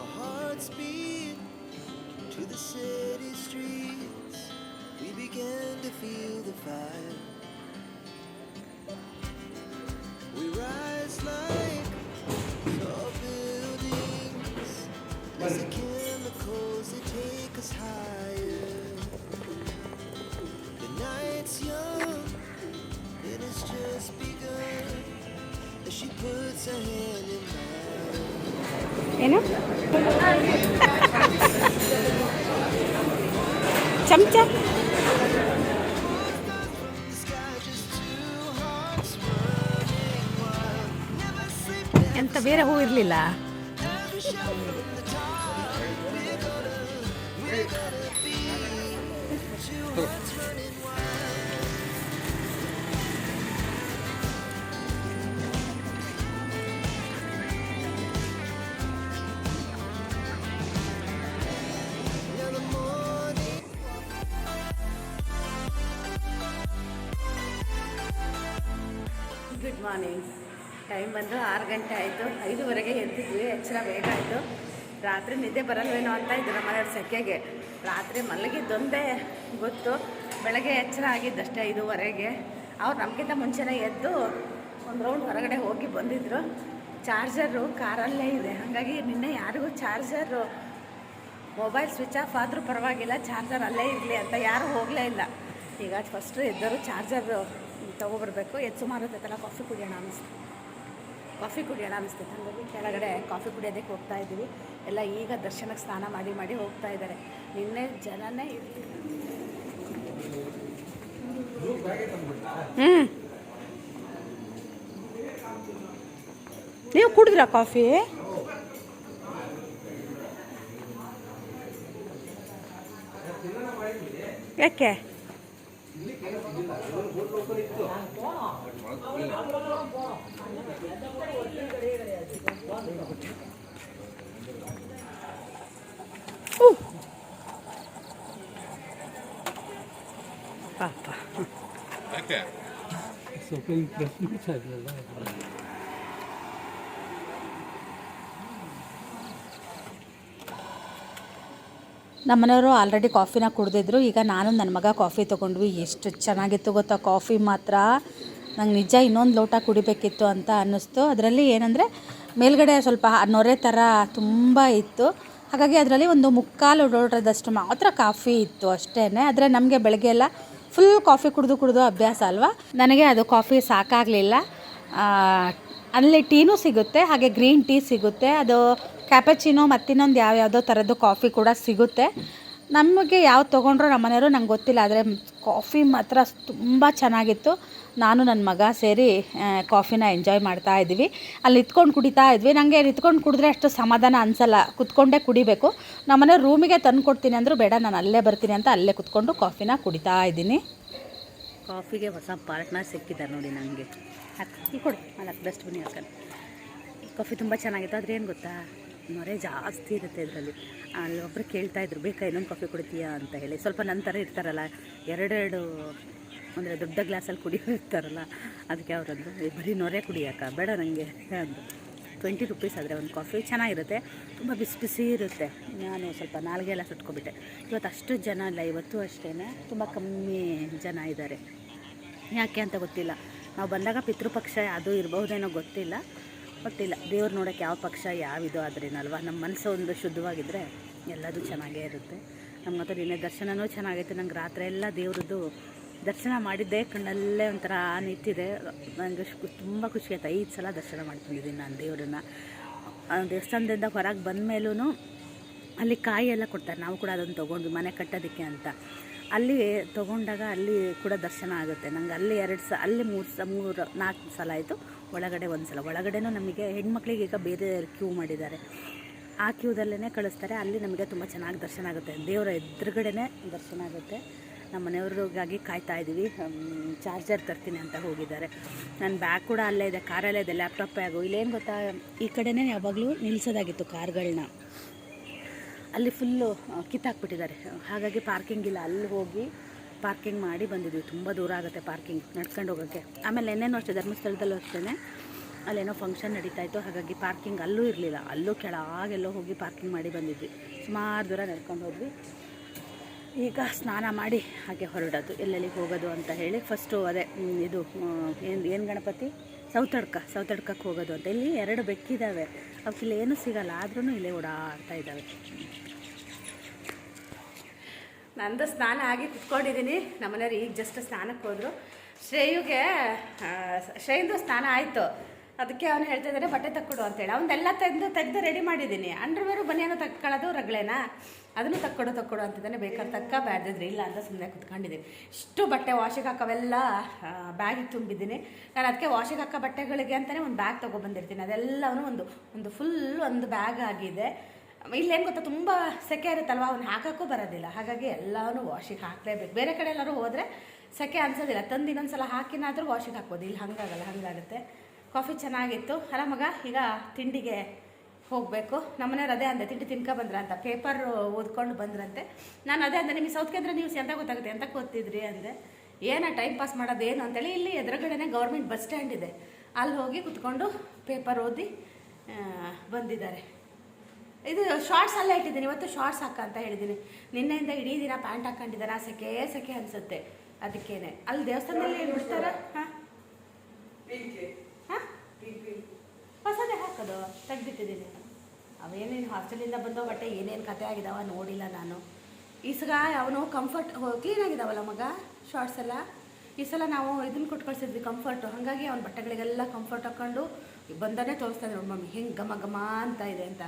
Our hearts beat to the city streets. We began to feel the fire. We rise like tall buildings sleep ಎಂತ ಬೇರೆ ಹೂ ಇರಲಿಲ್ಲ. Morning time ಬಂದು ಆರು ಗಂಟೆ ಆಯಿತು. ಐದುವರೆಗೆ ಎದ್ದಿದ್ವಿ. ಎಚ್ಚರ ಬೇಗ ಆಯಿತು. ರಾತ್ರಿ ನಿದ್ದೆ ಬರಲ್ವೇನೋ ಅಂತ ಇದ್ದು ನಮ್ಮ ಮನೆಯವ್ರ ಸೆಕೆಗೆ. ರಾತ್ರಿ ಮಲಗಿದ್ದೊಂದೇ ಗೊತ್ತು. ಬೆಳಗ್ಗೆ ಎಚ್ಚರ ಆಗಿದ್ದಷ್ಟೇ ಐದುವರೆಗೆ. ಅವ್ರು ನಮಗಿಂತ ಮುಂಚೆನೇ ಎದ್ದು ಒಂದು ರೌಂಡ್ ಹೊರಗಡೆ ಹೋಗಿ ಬಂದಿದ್ದರು ಚಾರ್ಜರು ಕಾರಲ್ಲೇ ಇದೆ. ಹಾಗಾಗಿ ನಿನ್ನೆ ಯಾರಿಗೂ ಚಾರ್ಜರು ಮೊಬೈಲ್ ಸ್ವಿಚ್ ಆಫ್ ಆದರೂ ಪರವಾಗಿಲ್ಲ. ಚಾರ್ಜರ್ ಅಲ್ಲೇ ಇರಲಿ ಅಂತ ಯಾರೂ ಹೋಗಲೇ ಇಲ್ಲ. ಈಗ ಫಸ್ಟು ಎದ್ದರು ಚಾರ್ಜರ್ ತೊಗೊಬರ್ಬೇಕು. ಎದ್ದು ಸುಮಾರು ಹೊತ್ತಲ್ಲ ಕಾಫಿ ಕುಡಿಯೋಣ ಅನಿಸ್ತು ಕಾಫಿ ಕುಡಿಯೋಣ ಅನಿಸ್ತೈತೆ ಹಂಗಾಗಿ ಕೆಳಗಡೆ ಕಾಫಿ ಕುಡಿಯೋದಕ್ಕೆ ಹೋಗ್ತಾ ಇದ್ದೀವಿ. ಎಲ್ಲ ಈಗ ದರ್ಶನಕ್ಕೆ ಸ್ನಾನ ಮಾಡಿ ಮಾಡಿ ಹೋಗ್ತಾ ಇದ್ದಾರೆ. ನಿನ್ನೆ ಜನನೇ ಹ್ಞೂ ನೀವು ಕುಡಿದ್ರಾ ಕಾಫಿ? ಯಾಕೆ? ಉಹ್. ಪಾಪ ಸ್ವಲ್ಪ ಇಂಪ್ರೆಸ್ ನಮ್ಮನೆಯವರು ಆಲ್ರೆಡಿ ಕಾಫಿನ ಕುಡಿದಿದ್ರು. ಈಗ ನಾನು ನನ್ನ ಮಗ ಕಾಫಿ ತೊಗೊಂಡ್ವಿ. ಎಷ್ಟು ಚೆನ್ನಾಗಿತ್ತು ಗೊತ್ತಾ? ಕಾಫಿ ಮಾತ್ರ. ನಂಗೆ ನಿಜ ಇನ್ನೊಂದು ಲೋಟ ಕುಡಿಬೇಕಿತ್ತು ಅಂತ ಅನ್ನಿಸ್ತು. ಅದರಲ್ಲಿ ಏನಂದರೆ ಮೇಲ್ಗಡೆ ಸ್ವಲ್ಪ ನೊರೆ ಥರ ತುಂಬ ಇತ್ತು. ಹಾಗಾಗಿ ಅದರಲ್ಲಿ ಒಂದು ಮುಕ್ಕಾಲು ಲೋಟದಷ್ಟು ಮಾತ್ರ ಕಾಫಿ ಇತ್ತು ಅಷ್ಟೇ ಆದರೆ ನಮಗೆ ಬೆಳಗ್ಗೆ ಎಲ್ಲ ಫುಲ್ ಕಾಫಿ ಕುಡಿದು ಕುಡಿದು ಅಭ್ಯಾಸ ಅಲ್ವಾ? ನನಗೆ ಅದು ಕಾಫಿ ಸಾಕಾಗಲಿಲ್ಲ. ಅಲ್ಲಿ ಟೀನೂ ಸಿಗುತ್ತೆ, ಹಾಗೆ ಗ್ರೀನ್ ಟೀ ಸಿಗುತ್ತೆ. ಅದು ಕ್ಯಾಪಚಿನೋ ಮತ್ತಿನ್ನೊಂದು ಯಾವ ಯಾವುದೋ ಥರದ್ದು ಕಾಫಿ ಕೂಡ ಸಿಗುತ್ತೆ. ನಮಗೆ ಯಾವ್ದು ತೊಗೊಂಡ್ರು ನಮ್ಮ ಮನೆಯವರು ನಂಗೆ ಗೊತ್ತಿಲ್ಲ, ಆದರೆ ಕಾಫಿ ಮಾತ್ರ ತುಂಬ ಚೆನ್ನಾಗಿತ್ತು. ನಾನು ನನ್ನ ಮಗ ಸೇರಿ ಕಾಫಿನ ಎಂಜಾಯ್ ಮಾಡ್ತಾ ಇದ್ವಿ. ಅಲ್ಲಿ ನಿತ್ಕೊಂಡು ಕುಡಿತಾ ಇದ್ವಿ. ನನಗೆ ನಿತ್ಕೊಂಡು ಕುಡಿದ್ರೆ ಅಷ್ಟು ಸಮಾಧಾನ ಅನಿಸಲ್ಲ. ಕುತ್ಕೊಂಡೇ ಕುಡಿಬೇಕು. ನಮ್ಮನೆ ರೂಮಿಗೆ ತಂದು ಕೊಡ್ತೀನಿ ಅಂದರೂ ಬೇಡ, ನಾನು ಅಲ್ಲೇ ಬರ್ತೀನಿ ಅಂತ ಅಲ್ಲೇ ಕುತ್ಕೊಂಡು ಕಾಫಿನ ಕುಡಿತಾ ಇದ್ದೀನಿ. ಕಾಫಿಗೆ ಹೊಸ ಪಾರ್ಟ್ನರ್ ಸಿಕ್ಕಿದ್ದಾರೆ ನೋಡಿ ನನಗೆ ಕೊಡು ಬೆಸ್ಟ್ ಡಸ್ಟ್ಬಿನ್ ಹಾಕೊಂಡು ಕಾಫಿ ತುಂಬ ಚೆನ್ನಾಗಿತ್ತು, ಆದರೆ ಏನು ಗೊತ್ತಾ? ನೊರೆ ಜಾಸ್ತಿ ಇರುತ್ತೆ ಇದರಲ್ಲಿ. ಅಲ್ಲಿ ಒಬ್ಬರು ಕೇಳ್ತಾ ಇದ್ರು ಬೇಕಾ ಇನ್ನೊಂದು ಕಾಫಿ ಕುಡಿತೀಯಾ? ಅಂತ ಹೇಳಿ. ಸ್ವಲ್ಪ ನಂತರ ಇರ್ತಾರಲ್ಲ ಎರಡೆರಡು ಅಂದರೆ ದೊಡ್ಡ ಗ್ಲಾಸಲ್ಲಿ ಕುಡಿಯೋ ಇರ್ತಾರಲ್ಲ ಅದಕ್ಕೆ ಅವರದ್ದು "ಏ, ಬರೀ ನೊರೆ ಕುಡಿಯಾಕ ಬೇಡ ನನಗೆ ಅಂದರು. ಟ್ವೆಂಟಿ ರುಪೀಸ್ ಆದರೆ ಒಂದು ಕಾಫಿ ಚೆನ್ನಾಗಿರುತ್ತೆ ತುಂಬ ಬಿಸಿ ಬಿಸಿ ಇರುತ್ತೆ. ನಾನು ಸ್ವಲ್ಪ ನಾಲ್ಗೆ ಎಲ್ಲ ಸುಟ್ಕೊಬಿಟ್ಟೆ. ಇವತ್ತು ಅಷ್ಟು ಜನ ಇಲ್ಲ ಇವತ್ತು ಅಷ್ಟೇ ತುಂಬ ಕಮ್ಮಿ ಜನ ಇದ್ದಾರೆ ಯಾಕೆ ಅಂತ ಗೊತ್ತಿಲ್ಲ. ನಾವು ಬಂದಾಗ ಪಿತೃಪಕ್ಷ ಅದು ಇರಬಹುದೇನೋ ಗೊತ್ತಿಲ್ಲ. ಗೊತ್ತಿಲ್ಲ. ದೇವ್ರು ನೋಡೋಕ್ಕೆ ಯಾವ ಪಕ್ಷ ಯಾವಿದು ಆದ್ರೇನಲ್ವ? ನಮ್ಮ ಮನಸ್ಸು ಒಂದು ಶುದ್ಧವಾಗಿದ್ದರೆ ಎಲ್ಲದೂ ಚೆನ್ನಾಗೇ ಇರುತ್ತೆ. ನಮ್ಮ ಹತ್ರ ನಿನ್ನೆ ದರ್ಶನವೂ ಚೆನ್ನಾಗೈತೆ. ನಂಗೆ ರಾತ್ರಿ ಎಲ್ಲ ದೇವ್ರದ್ದು ದರ್ಶನ ಮಾಡಿದ್ದೆ ಕಣ್ಣಲ್ಲೇ ಒಂಥರ ನಿಂತಿದೆ. ನನಗೆ ತುಂಬ ಖುಷಿ ಆಯ್ತು. ಐದು ಸಲ ದರ್ಶನ ಮಾಡ್ಕೊಂಡಿದ್ದೀನಿ ನಾನು ದೇವರನ್ನ. ದೇವಸ್ಥಾನದಿಂದ ಹೊರಗೆ ಬಂದ ಮೇಲೂ ಅಲ್ಲಿ ಕಾಯಿ ಎಲ್ಲ ಕೊಡ್ತಾರೆ. ನಾವು ಕೂಡ ಅದನ್ನು ತೊಗೊಂಡ್ವಿ ಮನೆ ಕಟ್ಟೋದಕ್ಕೆ ಅಂತ. ಅಲ್ಲಿ ತೊಗೊಂಡಾಗ ಅಲ್ಲಿ ಕೂಡ ದರ್ಶನ ಆಗುತ್ತೆ. ನಂಗೆ ಅಲ್ಲಿ ಎರಡು ಸ, ಅಲ್ಲಿ ಮೂರು ಸ, ಮೂರು ನಾಲ್ಕು ಸಲ ಆಯಿತು. ಒಳಗಡೆ ಒಂದು ಸಲ ಒಳಗಡೆನೂ ನಮಗೆ ಹೆಣ್ಮಕ್ಳಿಗೆ ಈಗ ಬೇರೆ ಕ್ಯೂ ಮಾಡಿದ್ದಾರೆ. ಆ ಕ್ಯೂದಲ್ಲೇ ಕಳಿಸ್ತಾರೆ. ಅಲ್ಲಿ ನಮಗೆ ತುಂಬ ಚೆನ್ನಾಗಿ ದರ್ಶನ ಆಗುತ್ತೆ. ದೇವರ ಎದುರುಗಡೆನೇ ದರ್ಶನ ಆಗುತ್ತೆ. ನಮ್ಮ ಮನೆಯವ್ರಿಗಾಗಿ ಕಾಯ್ತಾ ಇದ್ದೀವಿ ಚಾರ್ಜರ್ ತರ್ತೀನಿ ಅಂತ ಹೋಗಿದ್ದಾರೆ. ನನ್ನ ಬ್ಯಾಗ್ ಕೂಡ ಅಲ್ಲೇ ಇದೆ. ಕಾರಲ್ಲೇ ಇದೆ. Laptop bag. ಇಲ್ಲೇನು ಗೊತ್ತಾ, ಈ ಕಡೆನೇ ಯಾವಾಗಲೂ ನಿಲ್ಲಿಸೋದಾಗಿತ್ತು ಕಾರ್ಗಳನ್ನ. ಅಲ್ಲಿ ಫುಲ್ಲು ಕಿತ್ತಾಕ್ಬಿಟ್ಟಿದ್ದಾರೆ. ಹಾಗಾಗಿ ಪಾರ್ಕಿಂಗ್ ಇಲ್ಲ. ಅಲ್ಲಿ ಹೋಗಿ ಪಾರ್ಕಿಂಗ್ ಮಾಡಿ ಬಂದಿದ್ವಿ ತುಂಬ ದೂರ ಆಗುತ್ತೆ ಪಾರ್ಕಿಂಗ್ ನಡ್ಕೊಂಡು ಹೋಗೋಕ್ಕೆ. ಆಮೇಲೆ ನೆನ್ನೆನೂ ಅಷ್ಟೇ, ಧರ್ಮಸ್ಥಳದಲ್ಲೂ ಅಷ್ಟೇ ಅಲ್ಲೇನೋ ಫಂಕ್ಷನ್ ನಡೀತಾ ಇತ್ತು. ಹಾಗಾಗಿ ಪಾರ್ಕಿಂಗ್ ಅಲ್ಲೂ ಇರಲಿಲ್ಲ. ಅಲ್ಲೂ ಕೆಳಗೆಲ್ಲೋ ಹೋಗಿ ಪಾರ್ಕಿಂಗ್ ಮಾಡಿ ಬಂದಿದ್ವಿ. ಸುಮಾರು ದೂರ ನಡ್ಕೊಂಡು ಹೋದ್ವಿ. ಈಗ ಸ್ನಾನ ಮಾಡಿ ಹಾಗೆ ಹೊರಡೋದು. ಎಲ್ಲೆಲ್ಲಿಗೆ ಹೋಗೋದು ಅಂತ ಹೇಳಿ ಫಸ್ಟು ಅದೇ ಇದು ಏನು ಏನು ಗಣಪತಿ? ಸೌತಡ್ಕ ಸೌತಡ್ಕಕ್ಕೆ ಹೋಗೋದು ಅಂತ. ಇಲ್ಲಿ ಎರಡು ಬೆಕ್ಕಿದ್ದಾವೆ ಅವಕ್ಕಿಲ್ಲಿ ಏನೂ ಸಿಗಲ್ಲ. ಆದ್ರೂ ಇಲ್ಲೇ ಓಡಾಡ್ತಾ ಇದ್ದಾವೆ ನಂದು ಸ್ನಾನ ಆಗಿ ಕುತ್ಕೊಂಡಿದ್ದೀನಿ. ನಮ್ಮನೆಯವ್ರು ಈಗ ಜಸ್ಟ್ ಸ್ನಾನಕ್ಕೆ ಹೋದರು. ಶ್ರೇಯುಗೆ ಶ್ರೇಯಿಂದು ಸ್ನಾನ ಆಯಿತು. ಅದಕ್ಕೆ ಅವನು ಹೇಳ್ತಾ ಇದ್ದಾರೆ ಬಟ್ಟೆ ತಕ್ಕೊಡು ಅಂತೇಳಿ. ಅವನ್ನೆಲ್ಲ ತೆಗೆದು ತೆಗೆದು ರೆಡಿ ಮಾಡಿದ್ದೀನಿ. ಅಂಡರ್ವೇರು ಬನಿಯನ್ನು ತಕ್ಕೊಳ್ಳೋದು, ರಗಳೇನಾ? ಅದನ್ನು ತಕ್ಕೊಡು ತಕ್ಕೊಡು ಅಂತಿದ್ದಾನೆ. ಬೇಕಾದ್ರೆ ತಕ್ಕ ಬ್ಯಾಡಿದ್ರೆ ಇಲ್ಲ ಅಂತ ಸುಮ್ಮನೆ ಕುತ್ಕೊಂಡಿದ್ದೀನಿ. ಇಷ್ಟು ಬಟ್ಟೆ ವಾಷಿಗೆ ಹಾಕೋವೆಲ್ಲ ಬ್ಯಾಗಿಗೆ ತುಂಬಿದ್ದೀನಿ. ನಾನು ಅದಕ್ಕೆ ವಾಷಿಗೆ ಹಾಕೋ ಬಟ್ಟೆಗಳಿಗೆ ಅಂತಲೇ ಒಂದು ಬ್ಯಾಗ್ ತೊಗೊಬಂದಿರ್ತೀನಿ ಅದೆಲ್ಲವೂ ಒಂದು ಒಂದು ಫುಲ್ ಒಂದು ಬ್ಯಾಗ್ ಆಗಿದೆ. ಇಲ್ಲೇನು ಗೊತ್ತಾ, ತುಂಬ ಸೆಕೆ ಇರುತ್ತಲ್ವ? ಅವ್ನು ಹಾಕೋಕ್ಕೂ ಬರೋದಿಲ್ಲ. ಹಾಗಾಗಿ ಎಲ್ಲನೂ ವಾಷಿಗೆ ಹಾಕಲೇಬೇಕು. ಬೇರೆ ಕಡೆ ಎಲ್ಲರೂ ಹೋದರೆ ಸೆಕೆ ಅನ್ಸೋದಿಲ್ಲ. ತಂದು ಇನ್ನೊಂದು ಸಲ ಹಾಕಿನಾದರೂ ವಾಷಿಗೆ ಹಾಕ್ಬೋದು. ಇಲ್ಲಿ ಹಂಗಾಗಲ್ಲ, ಹಂಗಾಗುತ್ತೆ. ಕಾಫಿ ಚೆನ್ನಾಗಿತ್ತು. ಅಲ್ಲ ಮಗ, ಈಗ ತಿಂಡಿಗೆ ಹೋಗಬೇಕು. ನಮ್ಮನೆಯವ್ರು ಅದೇ ಅಂದೆ, ತಿಂಡಿ ತಿನ್ಕೊ ಬಂದ್ರ ಅಂತ. ಪೇಪರ್ ಓದ್ಕೊಂಡು ಬಂದ್ರಂತೆ. ನಾನು ಅದೇ ಅಂದೆ, ನಿಮಗೆ ಸೌತ್ ಕೇಂದ್ರ ನ್ಯೂಸ್ ಎಂತ ಗೊತ್ತಾಗುತ್ತೆ? ಎಂತ ಓದ್ತಿದ್ರಿ? ಅಂದೆ. ಏನ ಟೈಮ್ ಪಾಸ್ ಮಾಡೋದು ಏನು ಅಂತೇಳಿ, ಇಲ್ಲಿ ಎದುರುಗಡೆನೆ ಗೌರ್ಮೆಂಟ್ ಬಸ್ ಸ್ಟ್ಯಾಂಡ್ ಇದೆ. ಅಲ್ಲಿ ಹೋಗಿ ಕುತ್ಕೊಂಡು ಪೇಪರ್ ಓದಿ ಬಂದಿದ್ದಾರೆ. ಇದು ಶಾರ್ಟ್ಸ್ ಅಲ್ಲೇ ಇಟ್ಟಿದ್ದೀನಿ, ಇವತ್ತು ಶಾರ್ಟ್ಸ್ ಹಾಕ ಅಂತ ಹೇಳಿದ್ದೀನಿ. ನಿನ್ನೆಯಿಂದ ಇಡೀ ದಿನ ಪ್ಯಾಂಟ್ ಹಾಕೊಂಡಿದ್ದಾರೆ ಸೆಕೆ ಸೆಕೆ ಅನಿಸುತ್ತೆ. ಅದಕ್ಕೇನೆ. ಅಲ್ಲಿ ದೇವಸ್ಥಾನದಲ್ಲಿ ಬಿಡ್ತಾರ? ಹಾಂ? ಹೊಸದೇ ಹಾಕೋದು, ತೆಗ್ದಿಟ್ಟಿದ್ದೀನಿ. ಅವೇನೇನು ಹಾಸ್ಟೆಲಿಂದ ಬಂದೋ ಬಟ್ಟೆ, ಏನೇನು ಕತೆ ಆಗಿದಾವ ನೋಡಿಲ್ಲ ನಾನು. ಈ ಸಲ ಅವನು ಕಂಫರ್ಟ್ ಕ್ಲೀನ್ ಆಗಿದಾವಲ್ಲ ಮಗ ಶಾರ್ಟ್ಸ್ ಎಲ್ಲ? ಈ ಸಲ ನಾವು ಇದನ್ನ ಕೊಟ್ಟು ಕಳಿಸಿದ್ವಿ ಕಂಫರ್ಟು ಹಾಗಾಗಿ ಅವ್ನ ಬಟ್ಟೆಗಳಿಗೆಲ್ಲ ಕಂಫರ್ಟ್ ಹಾಕ್ಕೊಂಡು ಬಂದನೇ ತೋರಿಸ್ತಾ ಇದ್ರು ಮಮ್ಮಿ. ಹೆಂಗೆ ಘಮ ಘಮ ಅಂತ ಇದೆ ಅಂತ.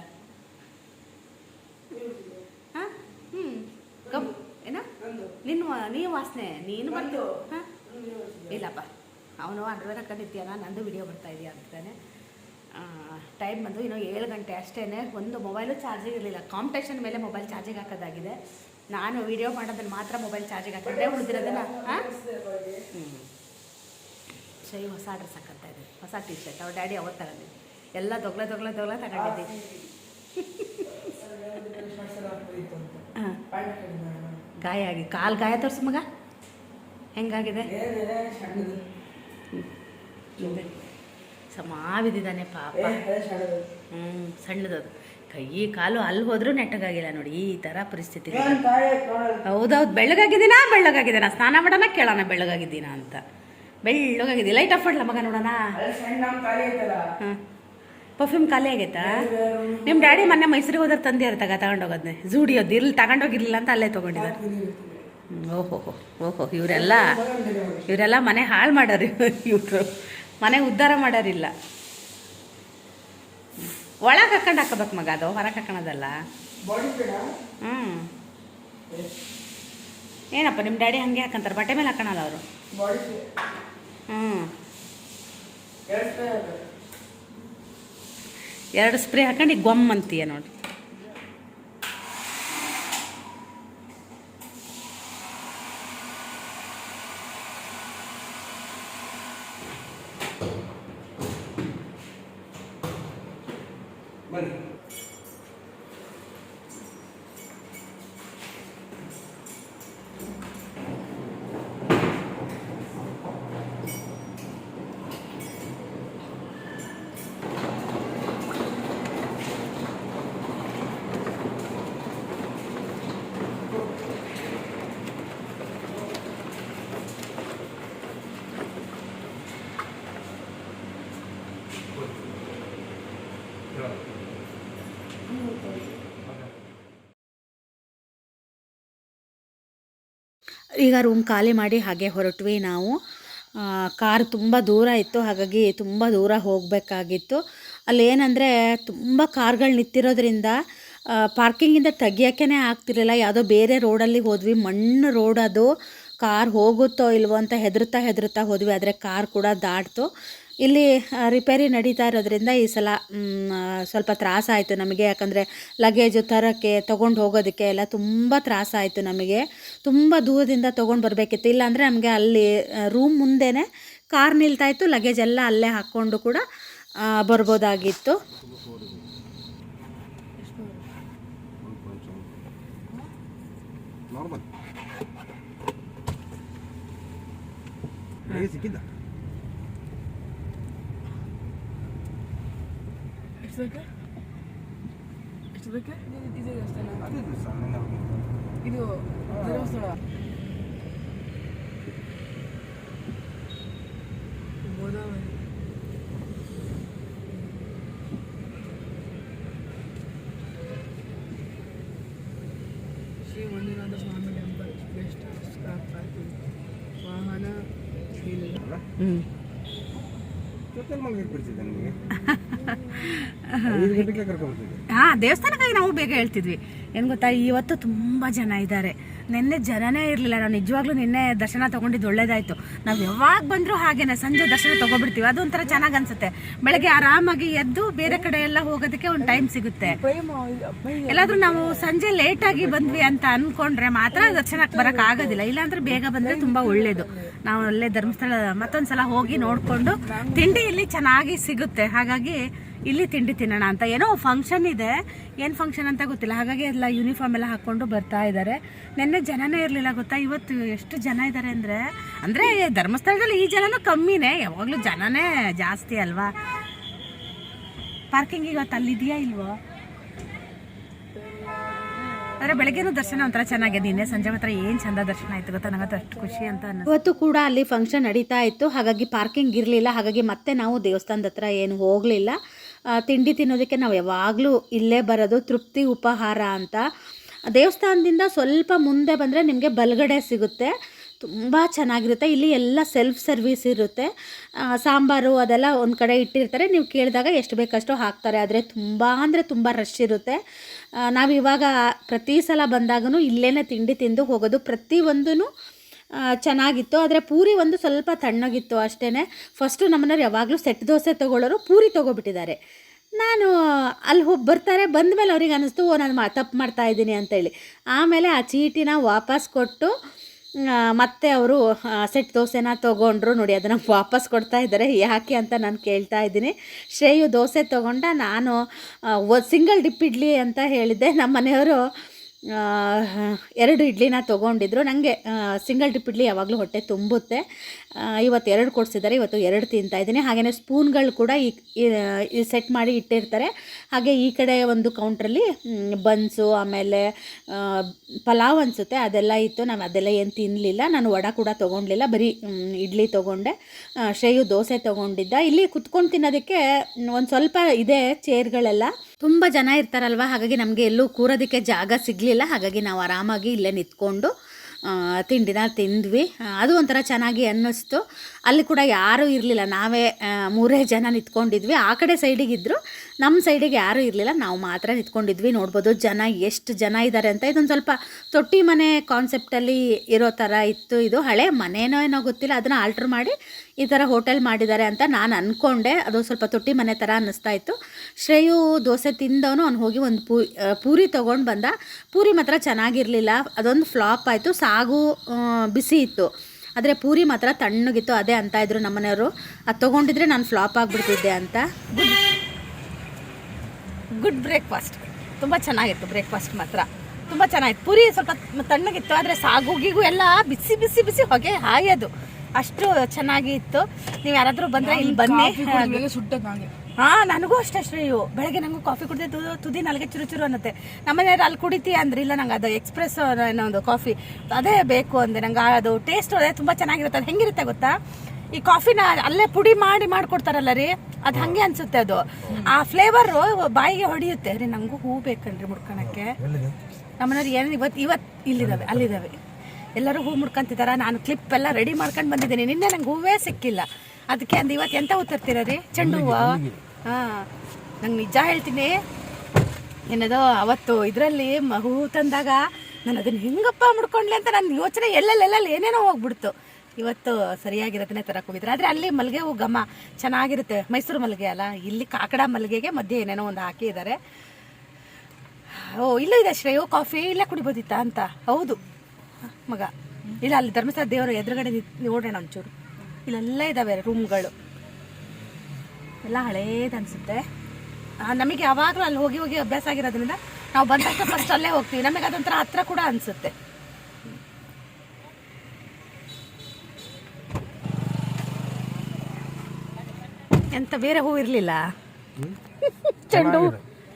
ಹಾಂ ಹ್ಞೂ ಗಮ್ ಏನ? ನಿನ್ನ ನೀ ವಾಸನೆ ನೀನು ಬರ್ತೀವಿ ಹಾಂ? ಇಲ್ಲಪ್ಪ. ಅವನು ಅಂಡರ್ವೇರ್ ಹಾಕೊಂಡಿರ್ತೀಯಲ್ಲ ನಂದು ವಿಡಿಯೋ ಬರ್ತಾ ಇದೆಯಾ ಅಂತಾನೆ. ಟೈಮ್ ಬಂದು ಇನ್ನು ಏಳು ಗಂಟೆ ಅಷ್ಟೇ ಒಂದು ಮೊಬೈಲು ಚಾರ್ಜಿಗೆ ಇರಲಿಲ್ಲ. ಕಾಂಪಿಟೇಷನ್ ಮೇಲೆ ಮೊಬೈಲ್ ಚಾರ್ಜಿಗೆ ಹಾಕೋದಾಗಿದೆ. ನಾನು ವಿಡಿಯೋ ಮಾಡೋದನ್ನು ಮಾತ್ರ ಮೊಬೈಲ್ ಚಾರ್ಜಿಗೆ ಹಾಕಿದ್ರೆ ಉಳಿದಿರೋದನ್ನ ಹಾಂ? ಹ್ಞೂ ಸರಿ ಹೊಸ ಡ್ರೆಸ್ ಹಾಕಂತ ಇದೆ ಹೊಸ ಟಿ ಶರ್ಟ್ ಅವ್ರ ಡ್ಯಾಡಿ ಅವತ್ತು ತಗೊಂಡಿದ್ದು ಎಲ್ಲ ದೊಗ್ಲ ದೊಗ್ಲ ದೊಗ್ಲ ತಗೊಂಡಿದ್ದೆ. ಹಾಂ. ಗಾಯ ಆಗಿ. ಕಾಲು ಗಾಯ ತೋರಿಸು ಮಗ. ಹೆಂಗಾಗಿದೆ? ಸಮಾವಿದಿದ್ದಾನೆ ಪಾಪ. ಹ್ಞೂ ಸಣ್ಣದದು ಕೈ ಕಾಲು ಅಲ್ಲಿ ಹೋದ್ರೂ ನೆಟ್ಟಗಾಗಿಲ್ಲ ನೋಡಿ ಈ ಥರ ಪರಿಸ್ಥಿತಿ. ಹೌದೌದು. ಬೆಳ್ಳಗಾಗಿದ್ದೀನಾ? ಬೆಳ್ಳಗಾಗಿದ್ದೀನಾ? ಸ್ನಾನ ಮಾಡೋಣ ಕೇಳೋಣ ಬೆಳ್ಳಗಾಗಿದ್ದೀನಾ ಅಂತ. ಬೆಳ್ಳಗಾಗಿದೆ ಲೈಟ್ ಆಫ್ ಮಾಡಲ ಮಗ ನೋಡೋಣ? ಹಾಂ. ಪರ್ಫ್ಯೂಮ್ ಖಾಲಿ ಆಗೈತಾ? ನಿಮ್ಮ ಡ್ಯಾಡಿ ಮೊನ್ನೆ ಮೈಸೂರಿಗೆ ಹೋದ್ರೆ ತಂದೆ ತಗ ತಗೊಂಡೋಗೋದ್ನೆ. ಜೂಡಿಯೋದು ಇರ್ಲಿ ತಗೊಂಡೋಗಿರ್ಲಿಲ್ಲ ಅಂತ ಅಲ್ಲೇ ತೊಗೊಂಡಿದ್ದಾರೆ. ಓಹೋ ಓಹೋ ಇವರೆಲ್ಲ ಇವರೆಲ್ಲ ಮನೆ ಹಾಳು ಮಾಡೋರು ಇವರು. ಮನೆ ಉದ್ಧಾರ ಮಾಡೋರಿಲ್ಲ. ಒಳಗೆ ಹಾಕೊಂಡು ಹಾಕೋಬೇಕು ಮಗ ಅದು ಹೊರಗೆ ಹಾಕೋಣದಲ್ಲ. ಹ್ಞೂ ಏನಪ್ಪ ನಿಮ್ಮ ಡ್ಯಾಡಿ ಹಂಗೆ ಹಾಕಂತಾರೆ? ಬಟ್ಟೆ ಮೇಲೆ ಹಾಕೋಣಲ್ಲ ಅವರು? ಹ್ಞೂ ಎರಡು ಸ್ಪ್ರೇ ಹಾಕೊಂಡು ಗೊಮ್ಮ ಗೊಮ್ ಅಂತೀಯ ನೋಡಿ. ಈಗ ರೂಮ್ ಖಾಲಿ ಮಾಡಿ ಹಾಗೆ ಹೊರಟ್ವಿ ನಾವು. ಕಾರ್ ತುಂಬ ದೂರ ಇತ್ತು, ಹಾಗಾಗಿ ತುಂಬ ದೂರ ಹೋಗಬೇಕಾಗಿತ್ತು. ಅಲ್ಲಿ ಏನಂದರೆ ತುಂಬ ಕಾರ್ಗಳು ನಿಂತಿರೋದ್ರಿಂದ ಪಾರ್ಕಿಂಗಿಂದ ತೆಗಿಯೋಕ್ಕೇ ಆಗ್ತಿರಲಿಲ್ಲ. ಯಾವುದೋ ಬೇರೆ ರೋಡಲ್ಲಿ ಹೋದ್ವಿ, ಮಣ್ಣು ರೋಡ್ ಅದು. ಕಾರ್ ಹೋಗುತ್ತೋ ಇಲ್ವೋ ಅಂತ ಹೆದರ್ತಾ ಹೆದರ್ತಾ ಹೋದ್ವಿ, ಆದರೆ ಕಾರ್ ಕೂಡ ದಾಟ್ತು. ಇಲ್ಲಿ ರಿಪೇರಿ ನಡೀತಾ ಇರೋದ್ರಿಂದ ಈ ಸಲ ಸ್ವಲ್ಪ ತ್ರಾಸಾಯಿತು ನಮಗೆ. ಯಾಕಂದರೆ ಲಗೇಜು ತರೋಕ್ಕೆ, ತೊಗೊಂಡು ಹೋಗೋದಕ್ಕೆ ಎಲ್ಲ ತುಂಬ ತ್ರಾಸಾಯಿತು ನಮಗೆ. ತುಂಬ ದೂರದಿಂದ ತೊಗೊಂಡು ಬರಬೇಕಿತ್ತು. ಇಲ್ಲಾಂದರೆ ನಮಗೆ ಅಲ್ಲಿ ರೂಮ್ ಮುಂದೆನೇ ಕಾರ್ ನಿಲ್ತಾಯಿತ್ತು ಲಗೇಜ್ ಎಲ್ಲ ಅಲ್ಲೇ ಹಾಕ್ಕೊಂಡು ಕೂಡ ಬರ್ಬೋದಾಗಿತ್ತು. ಸಿಕ್ಕಿದ್ದ? ಎಷ್ಟಕ್ಕೆ ಎಷ್ಟಕ್ಕೆ ಇದು ದೇವಸ್ಥಾನ ಅದೇ ದೇವಸ್ಥಾನ. ಇದು Dharmasthala Godavari. Shri Manjunatha Swamy temple best car parking ವಾಹನ ಇಲ್ಲ. ಅಲ್ಲ ಹ್ಞೂ ಜೊತೆಲಿ ಹಾಂ ದೇವಸ್ಥಾನಕ್ಕಾಗಿ ನಾವು ಬೇಗ ಹೇಳ್ತಿದ್ವಿ. ಏನು ಗೊತ್ತಾ ಇವತ್ತು ತುಂಬಾ ಜನ ಇದ್ದಾರೆ. ನಿನ್ನೆ ಜನನೇ ಇರಲಿಲ್ಲ ನಾವು ನಿಜವಾಗ್ಲೂ ನಿನ್ನೆ ದರ್ಶನ ತೊಗೊಂಡಿದ್ದು ಒಳ್ಳೇದಾಯ್ತು. ನಾವು ಯಾವಾಗ ಬಂದ್ರು ಹಾಗೇನೆ ಸಂಜೆ ದರ್ಶನ ತೊಗೊಬಿಡ್ತೀವಿ. ಅದೊಂಥರ ಚೆನ್ನಾಗಿ ಅನ್ಸುತ್ತೆ. ಬೆಳಗ್ಗೆ ಆರಾಮಾಗಿ ಎದ್ದು ಬೇರೆ ಕಡೆ ಎಲ್ಲ ಹೋಗೋದಕ್ಕೆ ಒಂದು ಟೈಮ್ ಸಿಗುತ್ತೆ. ಎಲ್ಲಾದ್ರೂ ನಾವು ಸಂಜೆ ಲೇಟಾಗಿ ಬಂದ್ವಿ ಅಂತ ಅನ್ಕೊಂಡ್ರೆ ಮಾತ್ರ ದರ್ಶನಕ್ಕೆ ಬರಕ್ ಆಗೋದಿಲ್ಲ. ಇಲ್ಲಾಂದ್ರೆ ಬೇಗ ಬಂದ್ರೆ ತುಂಬಾ ಒಳ್ಳೇದು. ನಾವು ಅಲ್ಲೇ ಧರ್ಮಸ್ಥಳ ಮತ್ತೊಂದ್ಸಲ ಹೋಗಿ ನೋಡ್ಕೊಂಡು ತಿಂಡಿ ಇಲ್ಲಿ ಚೆನ್ನಾಗಿ ಸಿಗುತ್ತೆ. ಹಾಗಾಗಿ ಇಲ್ಲಿ ತಿಂಡಿ ತಿನ್ನೋಣ ಅಂತ. ಏನೋ ಫಂಕ್ಷನ್ ಇದೆ. ಏನು ಫಂಕ್ಷನ್ ಅಂತ ಗೊತ್ತಿಲ್ಲ. ಹಾಗಾಗಿ ಎಲ್ಲ ಯೂನಿಫಾರ್ಮ್ ಎಲ್ಲ ಹಾಕೊಂಡು ಬರ್ತಾ ಇದ್ದಾರೆ. ನಿನ್ನೆ ಜನನೇ ಇರಲಿಲ್ಲ ಗೊತ್ತಾ? ಇವತ್ತು ಎಷ್ಟು ಜನ ಇದ್ದಾರೆ ಅಂದರೆ ಅಂದರೆ ಧರ್ಮಸ್ಥಳದಲ್ಲಿ ಈ ಜನನೂ ಕಮ್ಮಿನೇ. ಯಾವಾಗಲೂ ಜನನೇ ಜಾಸ್ತಿ ಅಲ್ವಾ? ಪಾರ್ಕಿಂಗ್ ಇವತ್ತು ಅಲ್ಲಿದೆಯಾ ಇಲ್ವೋ? ಆದರೆ ಬೆಳಗ್ಗೆನೂ ದರ್ಶನ ಒಂಥರ ಚೆನ್ನಾಗಿದೆ. ನಿನ್ನೆ ಸಂಜೆ ಮಾತ್ರ ಏನು ಚಂದ ದರ್ಶನ ಆಯ್ತು ಗೊತ್ತಾ? ನಂಗಂತೂ ಅಷ್ಟು ಖುಷಿ ಅಂತ ಇವತ್ತು ಕೂಡ ಅಲ್ಲಿ ಫಂಕ್ಷನ್ ನಡೀತಾ ಇತ್ತು. ಹಾಗಾಗಿ ಪಾರ್ಕಿಂಗ್ ಇರಲಿಲ್ಲ. ಹಾಗಾಗಿ ಮತ್ತೆ ನಾವು ದೇವಸ್ಥಾನದ ಹತ್ರ ಏನು ಹೋಗಲಿಲ್ಲ. ತಿಂಡಿ ತಿನ್ನೋದಕ್ಕೆ ನಾವು ಯಾವಾಗಲೂ ಇಲ್ಲೇ ಬರೋದು ತೃಪ್ತಿ ಉಪಹಾರ ಅಂತ. ದೇವಸ್ಥಾನದಿಂದ ಸ್ವಲ್ಪ ಮುಂದೆ ಬಂದರೆ ನಿಮಗೆ ಬಲಗಡೆ ಸಿಗುತ್ತೆ. ತುಂಬ ಚೆನ್ನಾಗಿರುತ್ತೆ. ಇಲ್ಲಿ ಎಲ್ಲ ಸೆಲ್ಫ್ ಸರ್ವಿಸ್ ಇರುತ್ತೆ. ಸಾಂಬಾರು ಅದೆಲ್ಲ ಒಂದು ಕಡೆ ಇಟ್ಟಿರ್ತಾರೆ. ನೀವು ಕೇಳಿದಾಗ ಎಷ್ಟು ಬೇಕಷ್ಟು ಹಾಕ್ತಾರೆ. ಆದರೆ ತುಂಬ ಅಂದರೆ ತುಂಬ ರಶ್ ಇರುತ್ತೆ. ನಾವು ಇವಾಗ ಪ್ರತಿ ಸಲ ಬಂದಾಗೂ ಇಲ್ಲೇ ತಿಂಡಿ ತಿಂದು ಹೋಗೋದು. ಪ್ರತಿಯೊಂದೂ ಚೆನ್ನಾಗಿತ್ತು. ಆದರೆ ಪೂರಿ ಒಂದು ಸ್ವಲ್ಪ ತಣ್ಣಗಿತ್ತು ಅಷ್ಟೇ ಫಸ್ಟು ನಮ್ಮನೆಯವ್ರು ಯಾವಾಗಲೂ ಸೆಟ್ ದೋಸೆ ತೊಗೊಳ್ಳೋರು ಪೂರಿ ತೊಗೊಬಿಟ್ಟಿದ್ದಾರೆ. ನಾನು ಅಲ್ಲಿ ಹೋಗಿ ಬರ್ತಾರೆ ಬಂದ ಮೇಲೆ ಅವ್ರಿಗೆ ಅನ್ನಿಸ್ತು ಓ, ನಾನು ಮಾ, ತಪ್ಪು ಮಾಡ್ತಾ ಇದ್ದೀನಿ ಅಂತೇಳಿ. ಆಮೇಲೆ ಆ ಚೀಟಿನ ವಾಪಸ್ ಕೊಟ್ಟು ಮತ್ತೆ ಅವರು ಸೆಟ್ ದೋಸೆನ ತೊಗೊಂಡ್ರು ನೋಡಿ, ಅದನ್ನು ವಾಪಸ್ ಕೊಡ್ತಾ ಇದ್ದಾರೆ. ಯಾಕೆ ಅಂತ ನಾನು ಕೇಳ್ತಾ ಇದ್ದೀನಿ. ಶ್ರೇಯು ದೋಸೆ ತೊಗೊಂಡ, ನಾನು ಸಿಂಗಲ್ ಡಿಪ್ ಇಡ್ಲಿ ಅಂತ ಹೇಳಿದ್ದೆ. ನಮ್ಮ ಮನೆಯವರು ಎರಡು ಇಡ್ಲಿನ ತೊಗೊಂಡಿದ್ರು. ನನಗೆ ಸಿಂಗಲ್ ಡಿಪ್ ಇಡ್ಲಿ ಯಾವಾಗಲೂ ಹೊಟ್ಟೆ ತುಂಬುತ್ತೆ. ಇವತ್ತು ಎರಡು ಕೊಡಿಸಿದ್ದಾರೆ. ಇವತ್ತು ಎರಡು ತಿಂತಾ ಇದ್ದೀನಿ. ಹಾಗೆಯೇ ಸ್ಪೂನ್ಗಳು ಕೂಡ ಈ ಸೆಟ್ ಮಾಡಿ ಇಟ್ಟಿರ್ತಾರೆ. ಹಾಗೆ ಈ ಕಡೆ ಒಂದು ಕೌಂಟ್ರಲ್ಲಿ ಬನ್ಸು, ಆಮೇಲೆ ಪಲಾವ್ ಅನಿಸುತ್ತೆ. ಅದೆಲ್ಲ ಇತ್ತು. ನಾನು ಅದೆಲ್ಲ ಏನು ತಿನ್ನಲಿಲ್ಲ ನಾನು ವಡ ಕೂಡ ತೊಗೊಂಡಿಲ್ಲ ಬರೀ ಇಡ್ಲಿ ತೊಗೊಂಡೆ. ಶ್ರೇಯು ದೋಸೆ ತೊಗೊಂಡಿದ್ದ. ಇಲ್ಲಿ ಕುತ್ಕೊಂಡು ತಿನ್ನೋದಕ್ಕೆ ಒಂದು ಸ್ವಲ್ಪ ಇದೆ ಚೇರ್ಗಳೆಲ್ಲ. ತುಂಬ ಜನ ಇರ್ತಾರಲ್ವ? ಹಾಗಾಗಿ ನಮಗೆ ಎಲ್ಲೂ ಕೂರೋದಕ್ಕೆ ಜಾಗ ಸಿಗಲಿಲ್ಲ. ಹಾಗಾಗಿ ನಾವು ಆರಾಮಾಗಿ ಇಲ್ಲೇ ನಿಂತ್ಕೊಂಡು ತಿಂಡಿನ ತಿಂದ್ವಿ. ಅದು ಒಂಥರ ಚೆನ್ನಾಗಿ ಅನ್ನಿಸ್ತು. ಅಲ್ಲಿ ಕೂಡ ಯಾರೂ ಇರಲಿಲ್ಲ. ನಾವೇ ಮೂರೇ ಜನ ನಿಂತ್ಕೊಂಡಿದ್ವಿ. ಆ ಕಡೆ ಸೈಡಿಗಿದ್ರು ನಮ್ಮ ಸೈಡಿಗೆ ಯಾರೂ ಇರಲಿಲ್ಲ, ನಾವು ಮಾತ್ರ ನಿಂತ್ಕೊಂಡಿದ್ವಿ, ನೋಡ್ಬೋದು ಜನ ಎಷ್ಟು ಜನ ಇದ್ದಾರೆ ಅಂತ. ಇದೊಂದು ಸ್ವಲ್ಪ ತೊಟ್ಟಿ ಮನೆ ಕಾನ್ಸೆಪ್ಟಲ್ಲಿ ಇರೋ ಥರ ಇತ್ತು. ಇದು ಹಳೆ ಮನೇನೋ ಏನೋ ಗೊತ್ತಿಲ್ಲ, ಅದನ್ನು ಆಲ್ಟ್ರ್ ಮಾಡಿ ಈ ಥರ ಹೋಟೆಲ್ ಮಾಡಿದ್ದಾರೆ ಅಂತ ನಾನು ಅಂದ್ಕೊಂಡೆ ಅದು ಸ್ವಲ್ಪ ತೊಟ್ಟಿ ಮನೆ ಥರ ಅನ್ನಿಸ್ತಾ ಇತ್ತು. ಶ್ರೇಯು ದೋಸೆ ತಿಂದವನು, ಅವ್ನು ಹೋಗಿ ಒಂದು ಪೂ ಪೂರಿ ತೊಗೊಂಡು ಬಂದ. ಪೂರಿ ಮಾತ್ರ ಚೆನ್ನಾಗಿರಲಿಲ್ಲ, ಅದೊಂದು ಫ್ಲಾಪ್ ಆಯಿತು, ಸಾಗು ಬಿಸಿ ಇತ್ತು. ಆದರೆ ಪೂರಿ ಮಾತ್ರ ತಣ್ಣಗಿತ್ತು, ಅದೇ ಅಂತ ಇದ್ರು ನಮ್ಮನೆಯವರು. ಅದು ತೊಗೊಂಡಿದ್ರೆ ನಾನು ಫ್ಲಾಪ್ ಆಗಿಬಿಡ್ತಿದ್ದೆ ಅಂತ. ಗುಡ್ ಬ್ರೇಕ್ಫಾಸ್ಟ್ ತುಂಬ ಚೆನ್ನಾಗಿತ್ತು ಬ್ರೇಕ್ಫಾಸ್ಟ್ ಮಾತ್ರ. ತುಂಬ ಚೆನ್ನಾಗಿತ್ತು. ಪೂರಿ ಸ್ವಲ್ಪ ತಣ್ಣಗಿತ್ತು ಆದರೆ ಸಾಗುಗಿಗೂ ಎಲ್ಲ ಬಿಸಿ ಬಿಸಿ ಬಿಸಿ ಹೊಗೆ ಹಾಯೋದು. ಅಷ್ಟು ಚೆನ್ನಾಗಿ ಇತ್ತು ನೀವು ಯಾರಾದರೂ ಬಂದರೆ ಇಲ್ಲಿ ಬನ್ನಿ. ಸುಟ್ಟ ಸುಟ್ಟದ್ದು ಹಾಗೆ. ಹಾ ನನಗೂ ಅಷ್ಟೇ ಶ್ರೇಯು. ಬೆಳಗ್ಗೆ ನನಗೂ ಕಾಫಿ ಕುಡಿದೆ ತುದಿ ತುದಿ ನನಗೆ ಚುರು ಚುರು ಅನ್ನತ್ತೆ. ನಮ್ಮನೆಯವ್ರು ಅಲ್ಲಿ ಕುಡಿತೀಯ ಅಂದ್ರೆ ಇಲ್ಲ ನಂಗೆ ಅದು ಎಕ್ಸ್ಪ್ರೆಸ್ ಏನೋ ಒಂದು ಕಾಫಿ. ಅದೇ ಬೇಕು ಅಂದೆ ನಂಗೆ ಅದು ಟೇಸ್ಟ್ ಅದೇ ತುಂಬ ಚೆನ್ನಾಗಿರುತ್ತೆ. ಅದು ಹೆಂಗಿರುತ್ತೆ ಗೊತ್ತಾ? ಈ ಕಾಫಿನ ಅಲ್ಲೇ ಪುಡಿ ಮಾಡಿ ಮಾಡ್ಕೊಡ್ತಾರಲ್ಲ ರೀ? ಅದು ಹಂಗೆ ಅನ್ಸುತ್ತೆ ಅದು. ಆ ಫ್ಲೇವರ್ ಬಾಯಿಗೆ ಹೊಡೆಯುತ್ತೆ. ರೀ ನಂಗೂ ಹೂ ಬೇಕನ್ರಿ ಮುಡ್ಕೊಳಕ್ಕೆ ನಮ್ಮನೆಯವ್ರು ಏನೇನು ಇವತ್ತು ಇವತ್ತು ಇಲ್ಲಿದ್ದಾವೆ ಅಲ್ಲಿದ್ದಾವೆ ಎಲ್ಲರೂ ಹೂ ಮುಡ್ಕೊಂತಿದಾರ. ನಾನು ಕ್ಲಿಪ್ ಎಲ್ಲ ರೆಡಿ ಮಾಡ್ಕೊಂಡು ಬಂದಿದ್ದೀನಿ. ನಿನ್ನೆ ನಂಗೆ ಹೂವೇ ಸಿಕ್ಕಿಲ್ಲ. ಅದಕ್ಕೆ ಅಂದು ಇವತ್ತು ಎಂತ ಹೂ ತರ್ತೀರ ರೀ? ಚೆಂಡು ಹೂವು? ಹಾಂ. ನಂಗೆ ನಿಜ ಹೇಳ್ತೀನಿ. ಏನದು ಅವತ್ತು ಇದರಲ್ಲಿ ಹೂ ತಂದಾಗ ನಾನು ಅದನ್ನು ಹೆಂಗಪ್ಪ ಮುಡ್ಕೊಂಡ್ಲಿ ಅಂತ ನನ್ನ ಯೋಚನೆ ಎಲ್ಲೆಲ್ಲೆಲ್ಲ ಏನೇನೋ ಹೋಗ್ಬಿಡ್ತು. ಇವತ್ತು ಸರಿಯಾಗಿರೋದನ್ನೇ ತರಕ್ಕೆ ಹೋಗಿದ್ರೆ. ಆದರೆ ಅಲ್ಲಿ ಮಲ್ಲಿಗೆ ಹೂ ಘಮ ಚೆನ್ನಾಗಿರುತ್ತೆ. ಮೈಸೂರು ಮಲ್ಲಿಗೆ ಅಲ್ಲ, ಇಲ್ಲಿ ಕಾಕಡ ಮಲ್ಲಿಗೆಗೆ ಮಧ್ಯೆ ಏನೇನೋ ಒಂದು ಹಾಕಿದ್ದಾರೆ ಓ, ಇಲ್ಲೂ ಇದೆ ಶ್ರೇಯೋ, ಕಾಫಿ, ಇಲ್ಲೇ ಕುಡಿಬೋದಿತ್ತಾ ಅಂತ. ಹೌದು. ಮಗ, ಇಲ್ಲ, ಅಲ್ಲಿ ಧರ್ಮಸ್ಥಳ ದೇವರು ಎದುರುಗಡೆ ನೋಡೋಣ ಒಂಚೂರು? ಇಲ್ಲೆಲ್ಲ ಇದ್ದಾವೆ ರೂಮ್ಗಳು ಎಲ್ಲ ಹಳೇದು ಅನಿಸುತ್ತೆ. ನಮಗೆ ಯಾವಾಗಲೂ ಅಲ್ಲಿ ಹೋಗಿ ಹೋಗಿ ಅಭ್ಯಾಸ ಆಗಿರೋದ್ರಿಂದ ನಾವು ಬಂದ ಫಸ್ಟ್ ಅಲ್ಲೇ ಹೋಗ್ತೀವಿ. ನಮಗೆ ಅದೊಂಥರ ಹತ್ರ ಕೂಡ ಅನಿಸುತ್ತೆ. ಎಂತ ಬೇರೆ ಹೂ ಇರಲಿಲ್ಲ. ಚೆಂಡು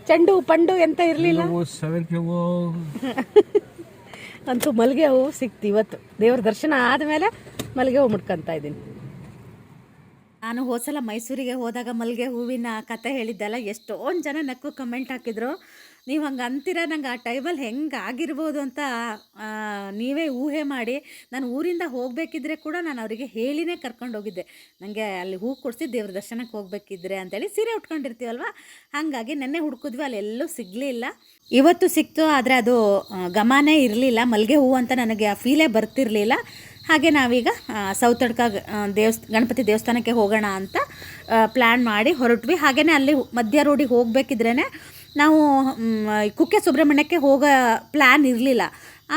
ಚೆಂಡು ಪಂಡು ಎಂತ ಇರಲಿಲ್ಲ. ಸೇವಂತಿಗೆ ಅಂತೂ ಮಲ್ಲಿಗೆ ಹೂ ಸಿಕ್ತು ಇವತ್ತು. ದೇವ್ರ ದರ್ಶನ ಆದಮೇಲೆ ಮಲ್ಲಿಗೆ ಹೂವು ಮುಟ್ಕೊಂತ ಇದ್ದೀನಿ. ನಾನು ಹೋದ್ಸಲ ಮೈಸೂರಿಗೆ ಹೋದಾಗ ಮಲ್ಲಿಗೆ ಹೂವಿನ ಕತೆ ಹೇಳಿದ್ದೆಲ್ಲ ಎಷ್ಟೊಂದು ಜನ ನಕ್ಕು ಕಮೆಂಟ್ ಹಾಕಿದ್ರು. ನೀವು ಹಂಗೆ ಅಂತೀರ? ನಂಗೆ ಆ ಟೈಮಲ್ಲಿ ಹೆಂಗೆ ಆಗಿರ್ಬೋದು ಅಂತ ನೀವೇ ಊಹೆ ಮಾಡಿ. ನಾನು ಊರಿಂದ ಹೋಗಬೇಕಿದ್ರೆ ಕೂಡ ನಾನು ಅವರಿಗೆ ಹೇಳಿನೇ ಕರ್ಕೊಂಡು ಹೋಗಿದ್ದೆ. ನನಗೆ ಅಲ್ಲಿ ಹೂ ಕೊಡಿಸಿ ದೇವ್ರ ದರ್ಶನಕ್ಕೆ ಹೋಗ್ಬೇಕಿದ್ರೆ ಅಂತೇಳಿ ಸೀರೆ ಉಟ್ಕೊಂಡಿರ್ತೀವಲ್ವ? ಹಾಗಾಗಿ ನೆನ್ನೆ ಹುಡ್ಕಿದ್ವಿ, ಅಲ್ಲೆಲ್ಲೂ ಸಿಗಲಿಲ್ಲ ಇವತ್ತು ಸಿಕ್ತು, ಆದರೆ ಅದು ಗಮಾನೇ ಇರಲಿಲ್ಲ. ಮಲ್ಲಿಗೆ ಹೂವು ಅಂತ ನನಗೆ ಆ ಫೀಲೇ ಬರ್ತಿರಲಿಲ್ಲ. ಹಾಗೆ ನಾವೀಗ ಸೌತಡ್ಕ ದೇವಸ್ ಗಣಪತಿ ದೇವಸ್ಥಾನಕ್ಕೆ ಹೋಗೋಣ ಅಂತ ಪ್ಲ್ಯಾನ್ ಮಾಡಿ ಹೊರಟ್ವಿ. ಹಾಗೆಯೇ ಅಲ್ಲಿ ಮಧ್ಯ ರೋಡಿಗೆ ಹೋಗಬೇಕಿದ್ರೇ ನಾವು ಕುಕ್ಕೆ ಸುಬ್ರಹ್ಮಣ್ಯಕ್ಕೆ ಹೋಗೋ ಪ್ಲ್ಯಾನ್ ಇರಲಿಲ್ಲ.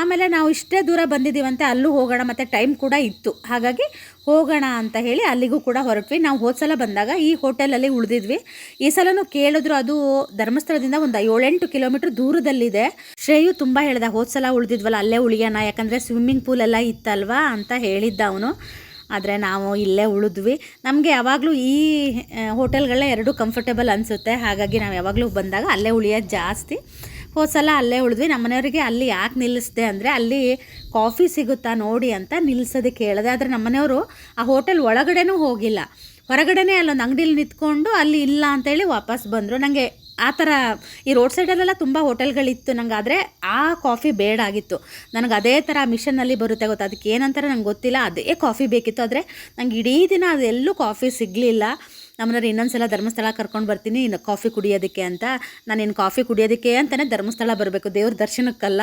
ಆಮೇಲೆ ನಾವು ಇಷ್ಟೇ ದೂರ ಬಂದಿದ್ದೀವಂತೆ, ಅಲ್ಲೂ ಹೋಗೋಣ, ಮತ್ತು ಟೈಮ್ ಕೂಡ ಇತ್ತು. ಹಾಗಾಗಿ ಹೋಗೋಣ ಅಂತ ಹೇಳಿ ಅಲ್ಲಿಗೂ ಕೂಡ ಹೊರಟ್ವಿ. ನಾವು ಹೋದ ಸಲ ಬಂದಾಗ ಈ ಹೋಟೆಲಲ್ಲಿ ಉಳಿದಿದ್ವಿ. ಈ ಸಲನೂ ಕೇಳಿದ್ರು ಅದು ಧರ್ಮಸ್ಥಳದಿಂದ ಒಂದು ಏಳೆಂಟು ಕಿಲೋಮೀಟ್ರ್ ದೂರದಲ್ಲಿದೆ. ಶ್ರೇಯು ತುಂಬ ಹೇಳ್ದ, ಹೋದ ಸಲ ಉಳಿದಿದ್ವಲ್ಲ, ಅಲ್ಲೇ ಉಳಿಯೋಣ, ಯಾಕಂದರೆ ಸ್ವಿಮ್ಮಿಂಗ್ ಪೂಲ್ ಇತ್ತಲ್ವಾ ಅಂತ ಹೇಳಿದ್ದ ಅವನು. ಆದರೆ ನಾವು ಇಲ್ಲೇ ಉಳಿದ್ವಿ. ನಮಗೆ ಯಾವಾಗಲೂ ಈ ಹೋಟೆಲ್ಗಳೇ ಎರಡೂ ಕಂಫರ್ಟೇಬಲ್ ಅನಿಸುತ್ತೆ. ಹಾಗಾಗಿ ನಾವು ಯಾವಾಗಲೂ ಬಂದಾಗ ಅಲ್ಲೇ ಉಳಿಯೋದು ಜಾಸ್ತಿ. ಹೋದ ಸಲ ಅಲ್ಲೇ ಉಳಿದ್ವಿ. ನಮ್ಮನೆಯವರಿಗೆ ಅಲ್ಲಿ ಯಾಕೆ ನಿಲ್ಲಿಸಿದೆ ಅಂದರೆ ಅಲ್ಲಿ ಕಾಫಿ ಸಿಗುತ್ತಾ ನೋಡಿ ಅಂತ ನಿಲ್ಲಿಸೋದಕ್ಕೆ ಹೇಳಿದೆ ಆದರೆ ನಮ್ಮನೆಯವರು ಆ ಹೋಟೆಲ್ ಒಳಗಡೆನೂ ಹೋಗಿಲ್ಲ. ಹೊರಗಡೆನೇ ಅಲ್ಲೊಂದು ಅಂಗಡಿಲಿ ನಿಂತ್ಕೊಂಡು ಅಲ್ಲಿ ಇಲ್ಲ ಅಂತೇಳಿ ವಾಪಸ್ ಬಂದರು. ನನಗೆ ಆ ಥರ ಈ ರೋಡ್ ಸೈಡಲ್ಲೆಲ್ಲ ತುಂಬ ಹೋಟೆಲ್ಗಳಿತ್ತು ನಂಗೆ ಆದರೆ ಆ ಕಾಫಿ ಬೇಡ ಆಗಿತ್ತು ನನಗೆ ಅದೇ ಥರ ಮಿಷನ್ನಲ್ಲಿ ಬರುತ್ತೆ ಗೊತ್ತಾ? ಅದಕ್ಕೆ ಏನಂತಾರೆ ನಂಗೆ ಗೊತ್ತಿಲ್ಲ, ಅದೇ ಕಾಫಿ ಬೇಕಿತ್ತು. ಆದರೆ ನಂಗೆ ಇಡೀ ದಿನ ಅದೆಲ್ಲೂ ಕಾಫಿ ಸಿಗಲಿಲ್ಲ. ನಮ್ಮನ್ನ ಇನ್ನೊಂದು ಸಲ ಧರ್ಮಸ್ಥಳ ಕರ್ಕೊಂಡು ಬರ್ತೀನಿ, ಇನ್ನು ಕಾಫಿ ಕುಡಿಯೋದಕ್ಕೆ ಅಂತ. ನಾನು ಇನ್ನು ಕಾಫಿ ಕುಡಿಯೋದಕ್ಕೆ ಅಂತಲೇ ಧರ್ಮಸ್ಥಳ ಬರಬೇಕು. ದೇವ್ರ ದರ್ಶನಕ್ಕಲ್ಲ.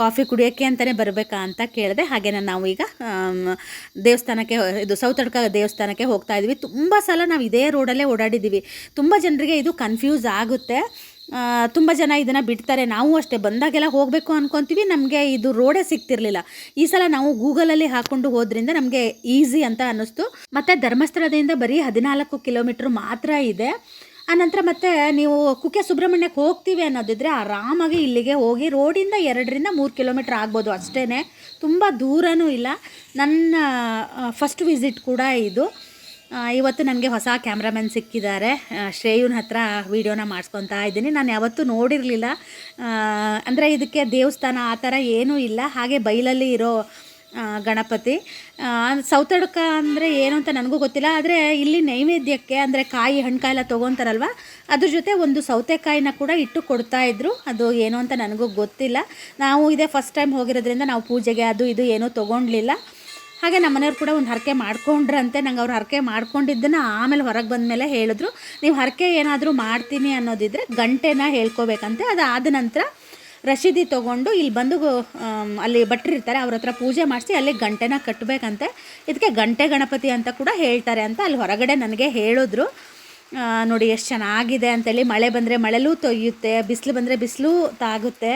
ಕಾಫಿ ಕುಡಿಯೋಕ್ಕೆ ಅಂತಲೇ ಬರಬೇಕಾ ಅಂತ ಕೇಳಿದೆ. ಹಾಗೆಯೇ ನಾವು ಈಗ ದೇವಸ್ಥಾನಕ್ಕೆ ಇದು ಸೌತಡ್ಕ ದೇವಸ್ಥಾನಕ್ಕೆ ಹೋಗ್ತಾ ಇದ್ವಿ. ತುಂಬ ಸಲ ನಾವು ಇದೇ ರೋಡಲ್ಲೇ ಓಡಾಡಿದ್ದೀವಿ. ತುಂಬ ಜನರಿಗೆ ಇದು ಕನ್ಫ್ಯೂಸ್ ಆಗುತ್ತೆ. ತುಂಬ ಜನ ಇದನ್ನು ಬಿಡ್ತಾರೆ. ನಾವು ಅಷ್ಟೇ ಬಂದಾಗೆಲ್ಲ ಹೋಗಬೇಕು ಅನ್ಕೊತೀವಿ. ನಮಗೆ ಇದು ರೋಡೇ ಸಿಗ್ತಿರ್ಲಿಲ್ಲ. ಈ ಸಲ ನಾವು ಗೂಗಲಲ್ಲಿ ಹಾಕ್ಕೊಂಡು ಹೋದ್ರಿಂದ ನಮಗೆ ಈಸಿ ಅಂತ ಅನ್ನಿಸ್ತು. ಮತ್ತು ಧರ್ಮಸ್ಥಳದಿಂದ ಬರೀ ಹದಿನಾಲ್ಕು ಕಿಲೋಮೀಟ್ರ್ ಮಾತ್ರ ಇದೆ. ಆನಂತರ ಮತ್ತೆ ನೀವು ಕುಕ್ಕೆ ಸುಬ್ರಹ್ಮಣ್ಯಕ್ಕೆ ಹೋಗ್ತೀವಿ ಅನ್ನೋದಿದ್ರೆ ಆರಾಮಾಗಿ ಇಲ್ಲಿಗೆ ಹೋಗಿ ರೋಡಿಂದ ಎರಡರಿಂದ ಮೂರು ಕಿಲೋಮೀಟ್ರ್ ಆಗ್ಬೋದು ಅಷ್ಟೇ ತುಂಬ ದೂರನೂ ಇಲ್ಲ. ನನ್ನ ಫಸ್ಟ್ ವಿಸಿಟ್ ಕೂಡ ಇದು. ಇವತ್ತು ನನಗೆ ಹೊಸ ಕ್ಯಾಮ್ರಾಮನ್ ಸಿಕ್ಕಿದ್ದಾರೆ. ಶ್ರೇಯುನ ಹತ್ರ ವೀಡಿಯೋನ ಮಾಡಿಸ್ಕೊತಾ ಇದ್ದೀನಿ. ನಾನು ಯಾವತ್ತೂ ನೋಡಿರಲಿಲ್ಲ. ಅಂದರೆ ಇದಕ್ಕೆ ದೇವಸ್ಥಾನ ಆ ಥರ ಏನೂ ಇಲ್ಲ. ಹಾಗೆ ಬೈಲಲ್ಲಿ ಇರೋ ಗಣಪತಿ. ಸೌತಡ್ಕ ಅಂದರೆ ಏನು ಅಂತ ನನಗೂ ಗೊತ್ತಿಲ್ಲ, ಆದರೆ ಇಲ್ಲಿ ನೈವೇದ್ಯಕ್ಕೆ ಅಂದರೆ ಕಾಯಿ ಹಣ್ಣು ಎಲ್ಲ ತೊಗೊತಾರಲ್ವ, ಅದ್ರ ಜೊತೆ ಒಂದು ಸೌತೆಕಾಯಿನ ಕೂಡ ಇಟ್ಟು ಕೊಡ್ತಾ ಇದ್ರು. ಅದು ಏನು ಅಂತ ನನಗೂ ಗೊತ್ತಿಲ್ಲ. ನಾವು ಇದೇ ಫಸ್ಟ್ ಟೈಮ್ ಹೋಗಿರೋದ್ರಿಂದ ನಾವು ಪೂಜೆಗೆ ಅದು ಇದು ಏನೂ ತೊಗೊಂಡ್ಲಿಲ್ಲ. ಹಾಗೆ ನಮ್ಮ ಮನೆಯವ್ರು ಕೂಡ ಒಂದು ಹರಕೆ ಮಾಡ್ಕೊಂಡ್ರಂತೆ. ನಂಗೆ ಅವ್ರು ಹರಕೆ ಮಾಡ್ಕೊಂಡಿದ್ದನ್ನು ಆಮೇಲೆ ಹೊರಗೆ ಬಂದಮೇಲೆ ಹೇಳಿದ್ರು. ನೀವು ಹರಕೆ ಏನಾದರೂ ಮಾಡ್ತೀನಿ ಅನ್ನೋದಿದ್ರೆ ಗಂಟೆನ ಹೇಳ್ಕೋಬೇಕಂತೆ. ಅದು ಆದ ನಂತರ ರಶೀದಿ ತೊಗೊಂಡು ಇಲ್ಲಿ ಬಂದು ಅಲ್ಲಿ ಭಟ್ರಿರ್ತಾರೆ ಅವ್ರ ಹತ್ರ ಪೂಜೆ ಮಾಡಿಸಿ ಅಲ್ಲಿ ಗಂಟೆನ ಕಟ್ಟಬೇಕಂತೆ ಇದಕ್ಕೆ ಗಂಟೆ ಗಣಪತಿ ಅಂತ ಕೂಡ ಹೇಳ್ತಾರೆ ಅಂತ ಅಲ್ಲಿ ಹೊರಗಡೆ ನನಗೆ ಹೇಳಿದ್ರು. ನೋಡಿ ಎಷ್ಟು ಚೆನ್ನಾಗಿದೆ ಅಂತೇಳಿ. ಮಳೆ ಬಂದರೆ ಮಳೆಲೂ ತೊಯ್ಯುತ್ತೆ, ಬಿಸಿಲು ಬಂದರೆ ಬಿಸಿಲು ತಾಗುತ್ತೆ.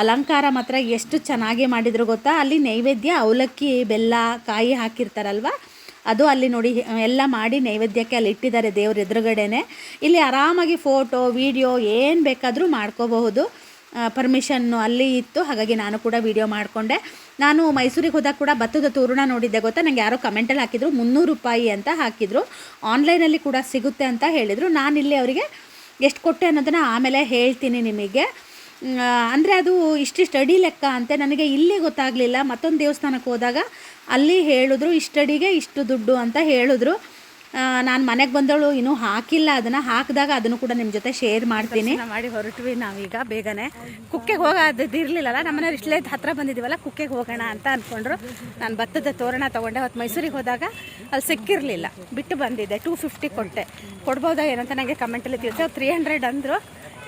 ಅಲಂಕಾರ ಮಾತ್ರ ಎಷ್ಟು ಚೆನ್ನಾಗಿ ಮಾಡಿದ್ರು ಗೊತ್ತಾ? ಅಲ್ಲಿ ನೈವೇದ್ಯ, ಅವಲಕ್ಕಿ, ಬೆಲ್ಲ, ಕಾಯಿ ಹಾಕಿರ್ತಾರಲ್ವ? ಅದು ಅಲ್ಲಿ ನೋಡಿ, ಎಲ್ಲ ಮಾಡಿ ನೈವೇದ್ಯಕ್ಕೆ ಅಲ್ಲಿ ಇಟ್ಟಿದ್ದಾರೆ ದೇವ್ರ ಎದುರುಗಡೆನೆ. ಇಲ್ಲಿ ಆರಾಮಾಗಿ ಫೋಟೋ, ವಿಡಿಯೋ ಏನು ಬೇಕಾದರೂ ಮಾಡ್ಕೋಬಹುದು. ಪರ್ಮಿಷನ್ನು ಅಲ್ಲಿ ಇತ್ತು. ಹಾಗಾಗಿ ನಾನು ಕೂಡ ವಿಡಿಯೋ ಮಾಡಿಕೊಂಡೆ. ನಾನು ಮೈಸೂರಿಗೆ ಹೋದಾಗ ಕೂಡ ಭತ್ತದ ತೋರಣ ನೋಡಿದ್ದೆ ಗೊತ್ತಾ? ನನಗೆ ಯಾರೋ ಕಮೆಂಟಲ್ಲಿ ಹಾಕಿದ್ರು, ಮುನ್ನೂರು ರೂಪಾಯಿ ಅಂತ ಹಾಕಿದರು. ಆನ್ಲೈನಲ್ಲಿ ಕೂಡ ಸಿಗುತ್ತೆ ಅಂತ ಹೇಳಿದರು. ನಾನು ಇಲ್ಲಿ ಅವರಿಗೆ ಎಷ್ಟು ಕೊಟ್ಟೆ ಅನ್ನೋದನ್ನು ಆಮೇಲೆ ಹೇಳ್ತೀನಿ ನಿಮಗೆ. ಅಂದರೆ ಅದು ಇಷ್ಟಿಷ್ಟು ಸ್ಟಡಿ ಲೆಕ್ಕ ಅಂತೆ. ನನಗೆ ಇಲ್ಲಿ ಗೊತ್ತಾಗಲಿಲ್ಲ. ಮತ್ತೊಂದು ದೇವಸ್ಥಾನಕ್ಕೆ ಹೋದಾಗ ಅಲ್ಲಿ ಹೇಳಿದ್ರು ಇಷ್ಟಡಿಗೆ ಇಷ್ಟು ದುಡ್ಡು ಅಂತ ಹೇಳಿದ್ರು. ನಾನು ಮನೆಗೆ ಬಂದವಳು ಇನ್ನೂ ಹಾಕಿಲ್ಲ. ಅದನ್ನು ಹಾಕಿದಾಗ ಅದನ್ನು ಕೂಡ ನಿಮ್ಮ ಜೊತೆ ಶೇರ್ ಮಾಡ್ತೀನಿ. ಮಾಡಿ ಹೊರಟ್ವಿ ನಾವೀಗ ಬೇಗನೆ. ಕುಕ್ಕೆಗೆ ಹೋಗೋದು ಇರಲಿಲ್ಲಲ್ಲ, ನಮ್ಮನೆಯವ್ರು ಇಷ್ಟಲೇ ಹತ್ರ ಬಂದಿದ್ದೀವಲ್ಲ ಕುಕ್ಕೆಗೆ ಹೋಗೋಣ ಅಂತ ಅಂದ್ಕೊಂಡ್ರು ನಾನು ಭತ್ತದ ತೋರಣ ತೊಗೊಂಡೆ ಅವತ್ತು ಮೈಸೂರಿಗೆ ಹೋದಾಗ ಅಲ್ಲಿ ಸಿಕ್ಕಿರಲಿಲ್ಲ. ಬಿಟ್ಟು ಬಂದಿದ್ದೆ ಟೂ ಫಿಫ್ಟಿ ಕೊಟ್ಟೆ. ಕೊಡ್ಬೋದಾ ಏನಂತ ನನಗೆ ಕಮೆಂಟಲ್ಲಿ ತಿಳಿಸಿ ತ್ರೀ ಹಂಡ್ರೆಡ್ ಅಂದರು.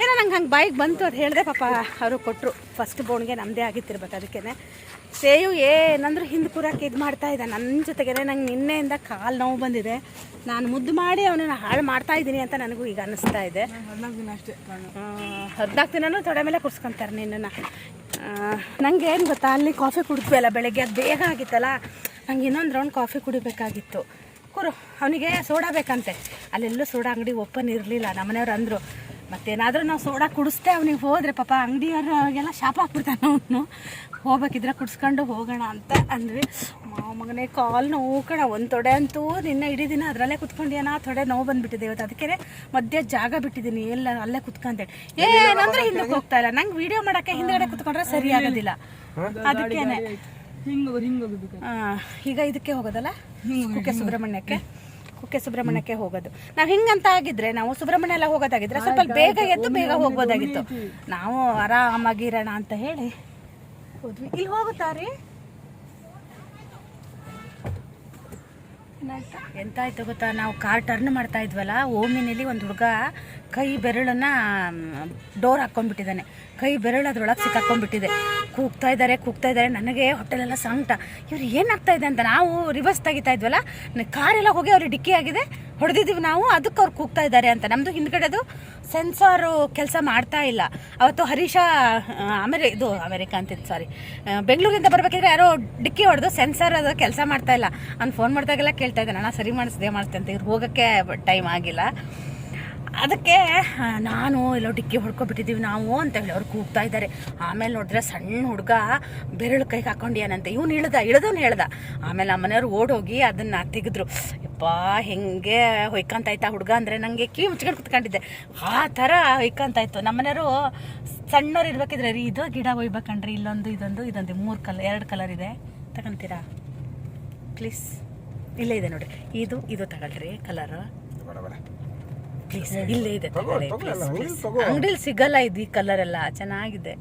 ಏನೋ ನಂಗೆ ಹಂಗೆ ಬಾಯಿಗೆ ಬಂತು, ಅದು ಹೇಳಿದೆ ಪಾಪ ಅವರು ಕೊಟ್ಟರು ಫಸ್ಟ್ ಬೋನ್ಗೆ ನಮ್ಮದೇ ಆಗಿತ್ತಿರ್ಬೇಕು ಅದಕ್ಕೇ ಸೇಯು ಏನಂದ್ರೆ ಹಿಂದೆ ಕೂರಕ್ಕೆ ಇದು ಮಾಡ್ತಾ ಇದ್ದ. ನನ್ನ ಜೊತೆಗೆ ನಂಗೆ ನಿನ್ನೆಯಿಂದ ಕಾಲು ನೋವು ಬಂದಿದೆ. ನಾನು ಮುದ್ದು ಮಾಡಿ ಅವನನ್ನು ಹಾಳು ಮಾಡ್ತಾ ಇದ್ದೀನಿ ಅಂತ ನನಗೂ ಈಗ ಅನ್ನಿಸ್ತಾ ಇದೆ. ಹದಿನಾಲ್ಕು ದಿನ ಅಷ್ಟೇ ಹದಿನಾಲ್ಕು ದಿನನೂ ತೊಡೆ ಮೇಲೆ ಕುಡ್ಸ್ಕೊಂತಾರೆ ನಿನ್ನನ್ನು. ನನಗೆ ಏನು ಗೊತ್ತಾ ಅಲ್ಲಿ ಕಾಫಿ ಕುಡಿದ್ವಿ ಅಲ್ಲ ಬೆಳಗ್ಗೆ ಅದು ಬೇಗ ಆಗಿತ್ತಲ್ಲ? ನಂಗೆ ಇನ್ನೊಂದು ರೌಂಡ್ ಕಾಫಿ ಕುಡಿಬೇಕಾಗಿತ್ತು. ಕುರು ಅವನಿಗೆ ಸೋಡಾ ಬೇಕಂತೆ. ಅಲ್ಲೆಲ್ಲೂ ಸೋಡಾ ಅಂಗಡಿ ಓಪನ್ ಇರಲಿಲ್ಲ. ನಮ್ಮನೆಯವ್ರು ಅಂದರು ಮತ್ತೇನಾದರೂ ನಾವು ಸೋಡಾ ಕುಡಿಸ್ದೆ ಅವನಿಗೆ ಹೋದರೆ ಪಾಪ ಅಂಗಡಿಯವ್ರಿಗೆಲ್ಲ ಶಾಪ ಹಾಕ್ಬಿಡ್ತಾನೆ ಅವನು. ಹೋಗ್ಬೇಕಿದ್ರೆ ಕುಡಿಸ್ಕೊಂಡು ಹೋಗೋಣ ಅಂತ ಅಂದ್ವಿ. ಮಗನೇ ಕಾಲ್ ನೋವು ಕಣ. ಒಂದು ತೊಡೆ ಅಂತೂ ನಿನ್ನ ಇಡೀ ದಿನ ಅದರಲ್ಲೇ ಕುತ್ಕೊಂಡಿಯಾನ ತೊಡೆ ನೋವು ಬಂದ್ಬಿಟ್ಟಿದೆ ಇವತ್ತು. ಅದಕ್ಕೆ ಮಧ್ಯೆ ಜಾಗ ಬಿಟ್ಟಿದ್ದೀನಿ. ಎಲ್ಲ ಅಲ್ಲೇ ಕುತ್ಕೊಂಡೆ. ಏನಂದ್ರೆ ಹಿಂದಕ್ಕೆ ಹೋಗ್ತಾ ಇಲ್ಲ. ನಂಗೆ ವಿಡಿಯೋ ಮಾಡೋಕ್ಕೆ ಹಿಂದ್ಗಡೆ ಕುತ್ಕೊಂಡ್ರೆ ಸರಿ ಆಗೋದಿಲ್ಲ. ಅದಕ್ಕೇನೆ. ಈಗ ಇದಕ್ಕೆ ಹೋಗೋದಲ್ಲ? ಕುಕ್ಕೆ ಸುಬ್ರಹ್ಮಣ್ಯಕ್ಕೆ? ಕುಕ್ಕೆ ಸುಬ್ರಹ್ಮಣ್ಯಕ್ಕೆ ಹೋಗೋದು. ನಾವು ಹಿಂಗಂತ ಆಗಿದ್ರೆ ನಾವು ಸುಬ್ರಹ್ಮಣ್ಯ ಎಲ್ಲ ಹೋಗೋದಾಗಿದ್ರೆ ಸ್ವಲ್ಪ ಬೇಗ ಎದ್ದು ಬೇಗ ಹೋಗ್ಬೋದಾಗಿತ್ತು. ನಾವು ಆರಾಮಾಗಿರೋಣ ಅಂತ ಹೇಳಿ. ಹೋದ್ವಿ. ಇಲ್ಲಿ ಹೋಗುತ್ತಾರೆ? ಎಂತ ಆಯ್ತು ಗೊತ್ತಾ? ನಾವು ಕಾರ್ ಟರ್ನ್ ಮಾಡ್ತಾ ಇದ್ವಲ್ಲ ಓಮಿನಲ್ಲಿ ಒಂದು ಹುಡುಗ ಕೈ ಬೆರಳನ್ನ ಡೋರ್ ಹಾಕ್ಕೊಂಡ್ಬಿಟ್ಟಿದ್ದಾನೆ. ಕೈ ಬೆರಳು ಅದ್ರೊಳಗೆ ಸಿಕ್ಕಾಕೊಂಡ್ಬಿಟ್ಟಿದೆ. ಕೂಗ್ತಾ ಇದ್ದಾರೆ ಕೂಗ್ತಾ ಇದ್ದಾರೆ. ನನಗೆ ಹೊಟ್ಟೆಲೆಲ್ಲ ಸಂಕಟ. ಇವ್ರು ಏನಾಗ್ತಾ ಇದೆ ಅಂತ ನಾವು ರಿವರ್ಸ್ ತೆಗಿತಾ ಇದ್ವಲ್ಲ ಕಾರೆಲ್ಲ ಹೋಗಿ ಅವ್ರಿಗೆ ಡಿಕ್ಕಿ ಆಗಿದೆ. ಹೊಡೆದಿದ್ದೀವಿ ನಾವು, ಅದಕ್ಕೆ ಅವ್ರು ಕೂಗ್ತಾ ಇದ್ದಾರೆ ಅಂತ. ನಮ್ಮದು ಹಿಂದ್ಗಡೆದು ಸೆನ್ಸಾರು ಕೆಲಸ ಮಾಡ್ತಾ ಇಲ್ಲ. ಅವತ್ತು ಹರೀಶ ಅಮೆರಿ, ಇದು ಅಮೆರಿಕ ಅಂತಿದ್ದು ಸಾರಿ ಬೆಂಗಳೂರಿಂದ ಬರಬೇಕಿದ್ರೆ ಯಾರೋ ಡಿಕ್ಕಿ ಹೊಡೆದು ಸೆನ್ಸಾರ್ ಅದು ಕೆಲಸ ಮಾಡ್ತಾ ಇಲ್ಲ. ಅವ್ನು ಫೋನ್ ಮಾಡಿದಾಗೆಲ್ಲ ಕೇಳ್ತಾ ಇದ್ದಾನೆ, ಅಣ್ಣ, ಸರಿ ಮಾಡಿಸಿದೆ ಮಾಡಿಸ್ತೆ ಅಂತ. ಇವ್ರು ಹೋಗೋಕ್ಕೆ ಟೈಮ್ ಆಗಿಲ್ಲ. ಅದಕ್ಕೆ ಆ, ನಾನು ಎಲ್ಲೋ ಡಿಕ್ಕಿ ಹೊಡ್ಕೊಬಿಟ್ಟಿದ್ದೀವಿ ನಾವು ಅಂತ ಹೇಳಿ ಅವ್ರು ಕೂಗ್ತಾ ಇದ್ದಾರೆ. ಆಮೇಲೆ ನೋಡಿದ್ರೆ ಸಣ್ಣ ಹುಡುಗ ಬೆರಳು ಕೈಗೆ ಹಾಕೊಂಡಿಯಾನಂತೆ. ಇವ್ನು ಇಳ್ದ ಇಳ್ದವ್ನು ಹೇಳ್ದ. ಆಮೇಲೆ ನಮ್ಮ ಮನೆಯವ್ರು ಓಡೋಗಿ ಅದನ್ನು ತೆಗೆದ್ರು. ಯಪ್ಪ ಹೆಂಗೆ ಆಯ್ತಾ ಹುಡುಗ ಅಂದರೆ ನನಗೆ ಕಿವಿ ಮುಚ್ಕೊಂಡು ಕುತ್ಕೊಂಡಿದ್ದೆ. ಆ ಥರ ನಮ್ಮ ಮನೆಯವರು ಸಣ್ಣವ್ರು ಇರ್ಬೇಕಿದ್ರೆ ರೀ ಇದು ಗಿಡ ಒಯ್ಬೇಕಂಡ್ರಿ ಇಲ್ಲೊಂದು ಇದೊಂದು ಇದೊಂದು ಮೂರು ಕಲರ್ ಎರಡು ಕಲರ್ ಇದೆ. ತಗೊಂತೀರಾ? ಪ್ಲೀಸ್ ಇಲ್ಲೇ ಇದೆ ನೋಡಿರಿ. ಇದು ಇದು ತಗೊಳ್ರಿ ಕಲರ್ ಪ್ಲೀಸ್ ಇಲ್ಲೇ ಇದೆ ಅಂಗಡಿಲಿ ಸಿಗಲ್ಲ ಇದು ಈ ಕಲರ್ ಎಲ್ಲ ಚೆನ್ನಾಗಿದೆ.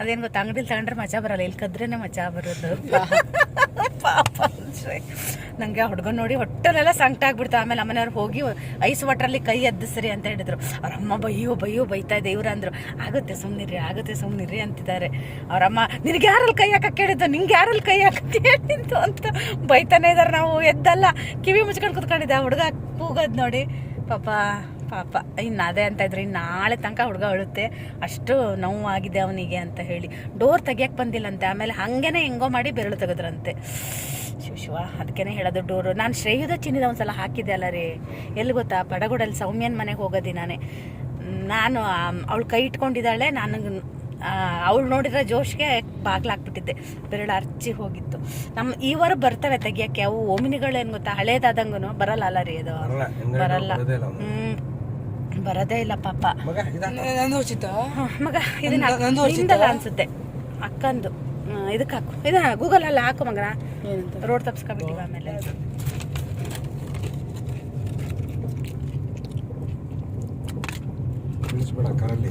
ಅದೇನು ಗೊತ್ತಾ ಅಂಗಡಿಲಿ ತಗೊಂಡ್ರೆ ಮಜಾ ಬರಲ್ಲ ಇಲ್ಲಿ ಕದ್ರೇನೆ ಮಜಾ ಬರೋದು. ಪಾಪ ಅನ್ಸ್ರೆ. ನಂಗೆ ಆ ಹುಡುಗನ್ ನೋಡಿ ಹೊಟ್ಟೆಲೆಲ್ಲ ಸಂಕಟ ಆಗ್ಬಿಡ್ತು. ಆಮೇಲೆ ಅಮ್ಮನವ್ರು ಹೋಗಿ ಐಸ್ ವಾಟ್ರಲ್ಲಿ ಕೈ ಎದ್ದಿಸ್ರಿ ಅಂತ ಹೇಳಿದ್ರು. ಅವ್ರ ಅಮ್ಮ ಬಯ್ಯೋ ಬಯ್ಯೋ ಬೈತಾ ಇದೆ ಇವ್ರು ಅಂದ್ರು. ಆಗುತ್ತೆ ಸುಮ್ನಿರಿ ಆಗುತ್ತೆ ಸುಮ್ನಿರಿ ಅಂತಿದ್ದಾರೆ. ಅವರಮ್ಮ ನಿನಗೆ ಯಾರಲ್ಲಿ ಕೈ ಹಾಕಕ್ಕೆ ಹೇಳಿದ್ದು ನಿಂಗೆ ಯಾರಲ್ಲಿ ಕೈ ಹಾಕಕ್ಕೆ ಹೇಳಿದ್ದು ಅಂತ ಬೈತಾನೆ ಇದ್ದಾರೆ ನಾವು ಎದ್ದಲ್ಲ ಕಿವಿ ಮುಚ್ಕೊಂಡು ಕುತ್ಕೊಂಡಿದ್ದೆ. ಆ ಹುಡುಗ ಕೂಗೋದು ನೋಡಿ. ಪಾಪ ಪಾಪ. ಇನ್ನು ಅದೇ ಅಂತ ಇದ್ರೆ ಇನ್ನು ನಾಳೆ ತನಕ ಹುಡುಗ ಅಳುತ್ತೆ. ಅಷ್ಟು ನೋವಾಗಿದೆ ಅವನಿಗೆ ಅಂತ ಹೇಳಿ. ಡೋರ್ ತೆಗಿಯಕ್ಕೆ ಬಂದಿಲ್ಲಂತೆ. ಆಮೇಲೆ ಹಾಗೇನೆ ಹೆಂಗೋ ಮಾಡಿ ಬೆರಳು ತೆಗೆದ್ರಂತೆ. ಶಿವ ಅದಕ್ಕೇನೆ ಹೇಳೋದು ಡೋರು. ನಾನು ಶ್ರೇಯುದ ಒಂದು ಸಲ ಹಾಕಿದ್ದೆ ಅಲ್ಲ ರೀ. ಎಲ್ಲಿ ಗೊತ್ತಾ? ಪಡಗುಡಲ್ಲಿ ಸೌಮ್ಯನ ಮನೆಗೆ ಹೋಗೋದಿ ನಾನೇ. ನಾನು ಅವಳು ಕೈ ಇಟ್ಕೊಂಡಿದ್ದಾಳೆ. ನಾನು ಅವಳು ನೋಡಿದ್ರೆ ಜೋಶ್ಗೆ ಬಾಗ್ಲಾಕ್ಬಿಟ್ಟಿದ್ದೆ ಬೆರಳು ಅರ್ಚಿ ಹೋಗಿತ್ತು. ನಮ್ಮ ಈವರು ಬರ್ತವೆ ತೆಗಿಯಕ್ಕೆ. ಅವು ಓಮಿನಿಗಳು ಏನ್ ಗೊತ್ತಾ? ಹಳೇದಾದಂಗೂ ಬರಲ್ಲ ಅಲ್ಲ ರೀ ಅದು ಬರಲ್ಲ, ಹಿಂದ್ಗಡೆ ಬರೋದೇ ಇಲ್ಲ ಹ್ಮ್. ಬರೋದೇ ಇಲ್ಲ ಪಾಪ. ಮಗ ಇದಾ ನಂದು ಉಚಿತ ಮಗ ಇದನ್ನ ಅನ್ಸುತ್ತೆ. ಅಕ್ಕಂದು. ಇದಕ್ಕೆ ಹಾಕು. ಇದ ಗೂಗಲ್ ಅಲ್ಲಿ ಹಾಕು ಮಗನ. ರೋಡ್ ತಪ್ಸ್ಕೊಬಿಟ್ಟಿವಿ ಆಮೇಲೆ. ಕರಲ್ಲಿ.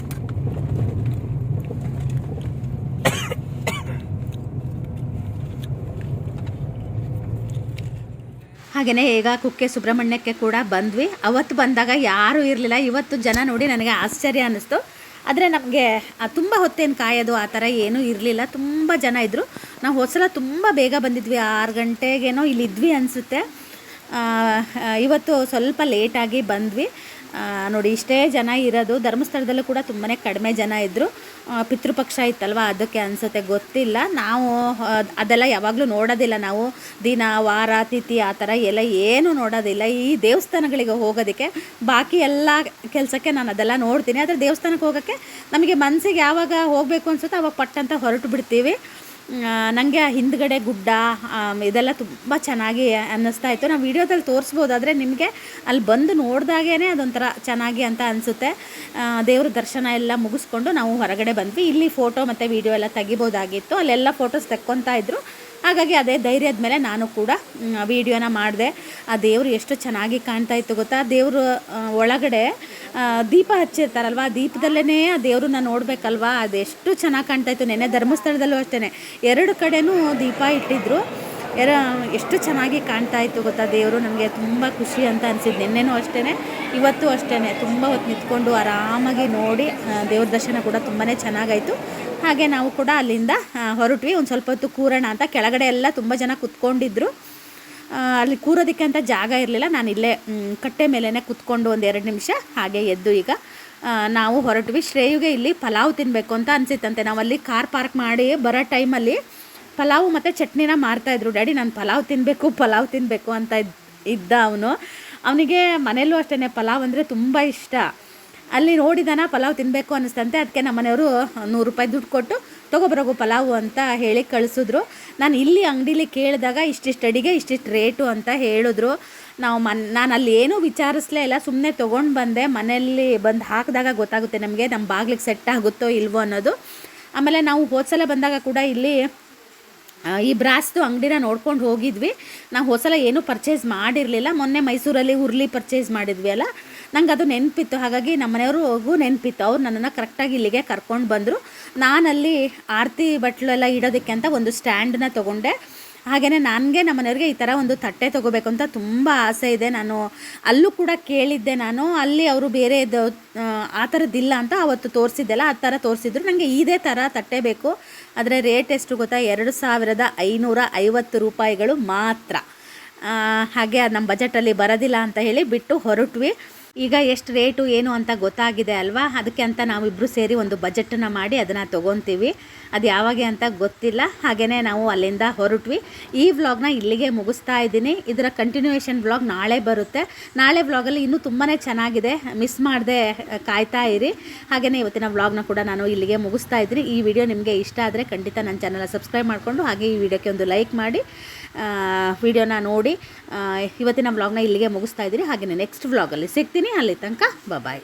ಹಾಗೆಯೇ ಈಗ ಕುಕ್ಕೆ ಸುಬ್ರಹ್ಮಣ್ಯಕ್ಕೆ ಕೂಡ ಬಂದ್ವಿ. ಅವತ್ತು ಬಂದಾಗ ಯಾರೂ ಇರಲಿಲ್ಲ. ಇವತ್ತು ಜನ ನೋಡಿ ನನಗೆ ಆಶ್ಚರ್ಯ ಅನ್ನಿಸ್ತು. ಆದರೆ ನಮಗೆ ತುಂಬ ಹೊತ್ತೇನು ಕಾಯೋದು, ಆ ಥರ ಏನೂ ಇರಲಿಲ್ಲ. ತುಂಬ ಜನ ಇದ್ದರು ನಾವು ಹೋದ್ಸಲ ತುಂಬ ಬೇಗ ಬಂದಿದ್ವಿ. ಆರು ಗಂಟೆಗೇನೋ ಇಲ್ಲಿದ್ವಿ ಅನಿಸುತ್ತೆ. ಇವತ್ತು ಸ್ವಲ್ಪ ಲೇಟಾಗಿ ಬಂದ್ವಿ. ನೋಡಿ, ಇಷ್ಟೇ ಜನ ಇರೋದು. ಧರ್ಮಸ್ಥಳದಲ್ಲೂ ಕೂಡ ತುಂಬಾ ಕಡಿಮೆ ಜನ ಇದ್ದರು ಪಿತೃಪಕ್ಷ ಇತ್ತಲ್ವ? ಅದಕ್ಕೆ ಅನಿಸುತ್ತೆ. ಗೊತ್ತಿಲ್ಲ. ನಾವು ಅದೆಲ್ಲ ಯಾವಾಗಲೂ ನೋಡೋದಿಲ್ಲ ನಾವು. ದಿನ, ವಾರ, ತಿಥಿ ಆ ಥರ ಎಲ್ಲ ಏನೂ ನೋಡೋದಿಲ್ಲ. ಈ ದೇವಸ್ಥಾನಗಳಿಗೆ ಹೋಗೋದಕ್ಕೆ ಬಾಕಿ ಎಲ್ಲ ಕೆಲಸಕ್ಕೆ ನಾನು ಅದೆಲ್ಲ ನೋಡ್ತೀನಿ. ಆದರೆ ದೇವಸ್ಥಾನಕ್ಕೆ ಹೋಗೋಕ್ಕೆ ನಮಗೆ ಮನಸ್ಸಿಗೆ ಯಾವಾಗ ಹೋಗಬೇಕು ಅನ್ಸುತ್ತೆ ಅವಾಗ ಪಟ್ಟಂತ ಹೊರಟು ಬಿಡ್ತೀವಿ. ನನಗೆ ಆ ಹಿಂದ್ಗಡೆ ಗುಡ್ಡ ಇದೆಲ್ಲ ತುಂಬ ಚೆನ್ನಾಗಿ ಅನ್ನಿಸ್ತಾ ಇತ್ತು. ನಾವು ವೀಡಿಯೋದಲ್ಲಿ ತೋರಿಸ್ಬೋದು ಆದರೆ ನಿಮಗೆ ಅಲ್ಲಿ ಬಂದು ನೋಡಿದಾಗೇ ಅದೊಂಥರ ಚೆನ್ನಾಗಿ ಅಂತ ಅನಿಸುತ್ತೆ. ದೇವ್ರ ದರ್ಶನ ಎಲ್ಲ ಮುಗಿಸ್ಕೊಂಡು ನಾವು ಹೊರಗಡೆ ಬಂದ್ವಿ. ಇಲ್ಲಿ ಫೋಟೋ ಮತ್ತು ವೀಡಿಯೋ ಎಲ್ಲ ತೆಗಿಬೋದಾಗಿತ್ತು. ಅಲ್ಲೆಲ್ಲ ಫೋಟೋಸ್ ತೆಕ್ಕೊತಾ ಇದ್ರು. ಹಾಗಾಗಿ ಅದೇ ಧೈರ್ಯದ ಮೇಲೆ ನಾನು ಕೂಡ ವೀಡಿಯೋನ ಮಾಡಿದೆ. ಆ ದೇವರು ಎಷ್ಟು ಚೆನ್ನಾಗಿ ಕಾಣ್ತಾ ಇತ್ತು ಗೊತ್ತಾ? ದೇವರು ಒಳಗಡೆ ದೀಪ ಹಚ್ಚಿರ್ತಾರಲ್ವ? ಆ ದೀಪದಲ್ಲೇ ಆ ದೇವ್ರನ್ನ ನೋಡಬೇಕಲ್ವಾ? ಅದೆಷ್ಟು ಚೆನ್ನಾಗಿ ಕಾಣ್ತಾ ಇತ್ತು. ನೆನ್ನೆ ಧರ್ಮಸ್ಥಳದಲ್ಲೂ ಅಷ್ಟೇ ಎರಡು ಕಡೆಯೂ ದೀಪ ಇಟ್ಟಿದ್ರು. ಎರ ಎಷ್ಟು ಚೆನ್ನಾಗಿ ಕಾಣ್ತಾ ಇತ್ತು ಗೊತ್ತಾ ದೇವರು? ನಮಗೆ ತುಂಬ ಖುಷಿ ಅಂತ ಅನಿಸಿದ್ದು ನಿನ್ನೆನೂ ಅಷ್ಟೇ ಇವತ್ತು ಅಷ್ಟೇ ತುಂಬ ಹೊತ್ತು ನಿಂತ್ಕೊಂಡು ಆರಾಮಾಗಿ ನೋಡಿ ದೇವ್ರ ದರ್ಶನ ಕೂಡ ತುಂಬಾ ಚೆನ್ನಾಗಾಯಿತು. ಹಾಗೆ ನಾವು ಕೂಡ ಅಲ್ಲಿಂದ ಹೊರಟ್ವಿ. ಒಂದು ಸ್ವಲ್ಪ ಹೊತ್ತು ಕೂರೋಣ ಅಂತ ಕೆಳಗಡೆ ಎಲ್ಲ ತುಂಬ ಜನ ಕುತ್ಕೊಂಡಿದ್ರು. ಅಲ್ಲಿ ಕೂರೋದಕ್ಕೆ ಅಂತ ಜಾಗ ಇರಲಿಲ್ಲ. ನಾನು ಇಲ್ಲೇ ಕಟ್ಟೆ ಮೇಲೇ ಕುತ್ಕೊಂಡು ಒಂದು ಎರಡು ನಿಮಿಷ ಹಾಗೆ ಎದ್ದು ಈಗ ನಾವು ಹೊರಟ್ವಿ. ಶ್ರೇಯುಗೆ ಇಲ್ಲಿ ಪಲಾವ್ ತಿನ್ನಬೇಕು ಅಂತ ಅನಿಸಿತ್ತಂತೆ. ನಾವು ಅಲ್ಲಿ ಕಾರ್ ಪಾರ್ಕ್ ಮಾಡಿ ಬರೋ ಟೈಮಲ್ಲಿ ಪಲಾವು ಮತ್ತು ಚಟ್ನಿನ ಮಾರ್ತಾಯಿದ್ರು ಡ್ಯಾಡಿ, ನಾನು ಪಲಾವ್ ತಿನ್ನಬೇಕು ಪಲಾವ್ ತಿನ್ನಬೇಕು ಅಂತ ಇದ್, ಇದ್ದ ಅವನು. ಅವನಿಗೆ ಮನೆಯಲ್ಲೂ ಅಷ್ಟೇ ಪಲಾವ್ ಅಂದರೆ ತುಂಬ ಇಷ್ಟ. ಅಲ್ಲಿ ನೋಡಿದಾನ ಪಲಾವ್ ತಿನ್ನಬೇಕು ಅನ್ನಿಸ್ತಂತೆ ಅದಕ್ಕೆ ನಮ್ಮ ಮನೆಯವರು ನೂರು ರೂಪಾಯಿ ದುಡ್ಡು ಕೊಟ್ಟು ತೊಗೊಬರೋಗು ಪಲಾವು ಅಂತ ಹೇಳಿ ಕಳಿಸಿದ್ರು. ನಾನು ಇಲ್ಲಿ ಅಂಗಡೀಲಿ ಕೇಳಿದಾಗ ಇಷ್ಟಿಷ್ಟು ಅಡಿಗೆ, ಇಷ್ಟಿಷ್ಟು ರೇಟು ಅಂತ ಹೇಳಿದ್ರು. ನಾವು ಮನ್, ನಾನು ಅಲ್ಲಿ ಏನೂ ವಿಚಾರಿಸ್ಲೇ ಇಲ್ಲ. ಸುಮ್ಮನೆ ತೊಗೊಂಡು ಬಂದೆ. ಮನೆಯಲ್ಲಿ ಬಂದು ಹಾಕಿದಾಗ ಗೊತ್ತಾಗುತ್ತೆ ನಮಗೆ ನಮ್ಮ ಬಾಗಿಲಿಗೆ ಸೆಟ್ ಆಗುತ್ತೋ ಇಲ್ವೋ ಅನ್ನೋದು. ಆಮೇಲೆ ನಾವು ಹೋದ್ಸಲ ಬಂದಾಗ ಕೂಡ ಇಲ್ಲಿ ಈ ಬ್ರಾಸ್ದು ಅಂಗಡಿನ ನೋಡ್ಕೊಂಡು ಹೋಗಿದ್ವಿ. ನಾವು ಹೊಸಲ ಏನೂ ಪರ್ಚೇಸ್ ಮಾಡಿರಲಿಲ್ಲ. ಮೊನ್ನೆ ಮೈಸೂರಲ್ಲಿ ಹುರ್ಲಿ ಪರ್ಚೇಸ್ ಮಾಡಿದ್ವಿ ಅಲ್ಲ. ನಂಗೆ ಅದು ನೆನಪಿತ್ತು. ಹಾಗಾಗಿ ನಮ್ಮ ಮನೆಯವ್ರಿಗೂ ನೆನಪಿತ್ತು. ಅವ್ರು ನನ್ನನ್ನು ಕರೆಕ್ಟಾಗಿ ಇಲ್ಲಿಗೆ ಕರ್ಕೊಂಡು ಬಂದರು. ನಾನಲ್ಲಿ ಆರತಿ ಬಟ್ಲೆಲ್ಲ ಇಡೋದಕ್ಕೆ ಅಂತ ಒಂದು ಸ್ಟ್ಯಾಂಡನ್ನ ತೊಗೊಂಡೆ. ಹಾಗೆಯೇ ನನಗೆ ನಮ್ಮ ಮನೆಯವ್ರಿಗೆ ಈ ಥರ ಒಂದು ತಟ್ಟೆ ತೊಗೋಬೇಕು ಅಂತ ತುಂಬ ಆಸೆ ಇದೆ. ನಾನು ಅಲ್ಲೂ ಕೂಡ ಕೇಳಿದ್ದೆ ನಾನು, ಅಲ್ಲಿ ಅವರು ಬೇರೆದು ಆ ಥರದ್ದಿಲ್ಲ ಅಂತ ಅವತ್ತು ತೋರಿಸಿದ್ದೆಲ್ಲ, ಆ ಥರ ತೋರಿಸಿದ್ರು. ನನಗೆ ಇದೇ ಥರ ತಟ್ಟೆ ಬೇಕು. ಆದರೆ ರೇಟ್ ಎಷ್ಟು ಗೊತ್ತಾ? ಎರಡು ಸಾವಿರದ ಐನೂರ ಐವತ್ತು ರೂಪಾಯಿಗಳು ಮಾತ್ರ. ಹಾಗೆ ನಮ್ಮ ಬಜೆಟಲ್ಲಿ ಬರೋದಿಲ್ಲ ಅಂತ ಹೇಳಿ ಬಿಟ್ಟು ಹೊರಟ್ವಿ. ಈಗ ಎಷ್ಟು ರೇಟು, ಏನು ಅಂತ ಗೊತ್ತಾಗಿದೆ ಅಲ್ವಾ? ಅದಕ್ಕೆ ಅಂತ ನಾವಿಬ್ಬರು ಸೇರಿ ಒಂದು ಬಜೆಟನ್ನು ಮಾಡಿ ಅದನ್ನು ತೊಗೊತೀವಿ. ಅದು ಯಾವಾಗ ಅಂತ ಗೊತ್ತಿಲ್ಲ. ಹಾಗೆಯೇ ನಾವು ಅಲ್ಲಿಂದ ಹೊರಟ್ವಿ. ಈ ವ್ಲಾಗ್ನ ಇಲ್ಲಿಗೆ ಮುಗಿಸ್ತಾ ಇದ್ದೀನಿ. ಇದರ ಕಂಟಿನ್ಯೂಯೇಷನ್ ವ್ಲಾಗ್ ನಾಳೆ ಬರುತ್ತೆ. ನಾಳೆ ವ್ಲಾಗಲ್ಲಿ ಇನ್ನೂ ತುಂಬಾ ಚೆನ್ನಾಗಿದೆ. ಮಿಸ್ ಮಾಡದೆ ಕಾಯ್ತಾ ಇರಿ. ಹಾಗೆಯೇ ಇವತ್ತಿನ ವ್ಲಾಗ್ನ ಕೂಡ ನಾನು ಇಲ್ಲಿಗೆ ಮುಗಿಸ್ತಾ ಇದ್ದೀನಿ. ಈ ವಿಡಿಯೋ ನಿಮಗೆ ಇಷ್ಟ ಆದರೆ ಖಂಡಿತ ನನ್ನ ಚಾನಲ್ ಸಬ್ಸ್ಕ್ರೈಬ್ ಮಾಡಿಕೊಂಡು ಹಾಗೆ ಈ ವಿಡಿಯೋಕ್ಕೆ ಒಂದು ಲೈಕ್ ಮಾಡಿ. ವಿಡಿಯೋನ ನೋಡಿ. ಇವತ್ತಿನ ವ್ಲಾಗ್ನ ಇಲ್ಲಿಗೆ ಮುಗಿಸ್ತಾ ಇದ್ದೀನಿ. ಹಾಗೆಯೇ ನೆಕ್ಸ್ಟ್ ವ್ಲಾಗಲ್ಲಿ ಸಿಗ್ತೀನಿ. ಅಲ್ಲಿ ತನಕ ಬಾಯ್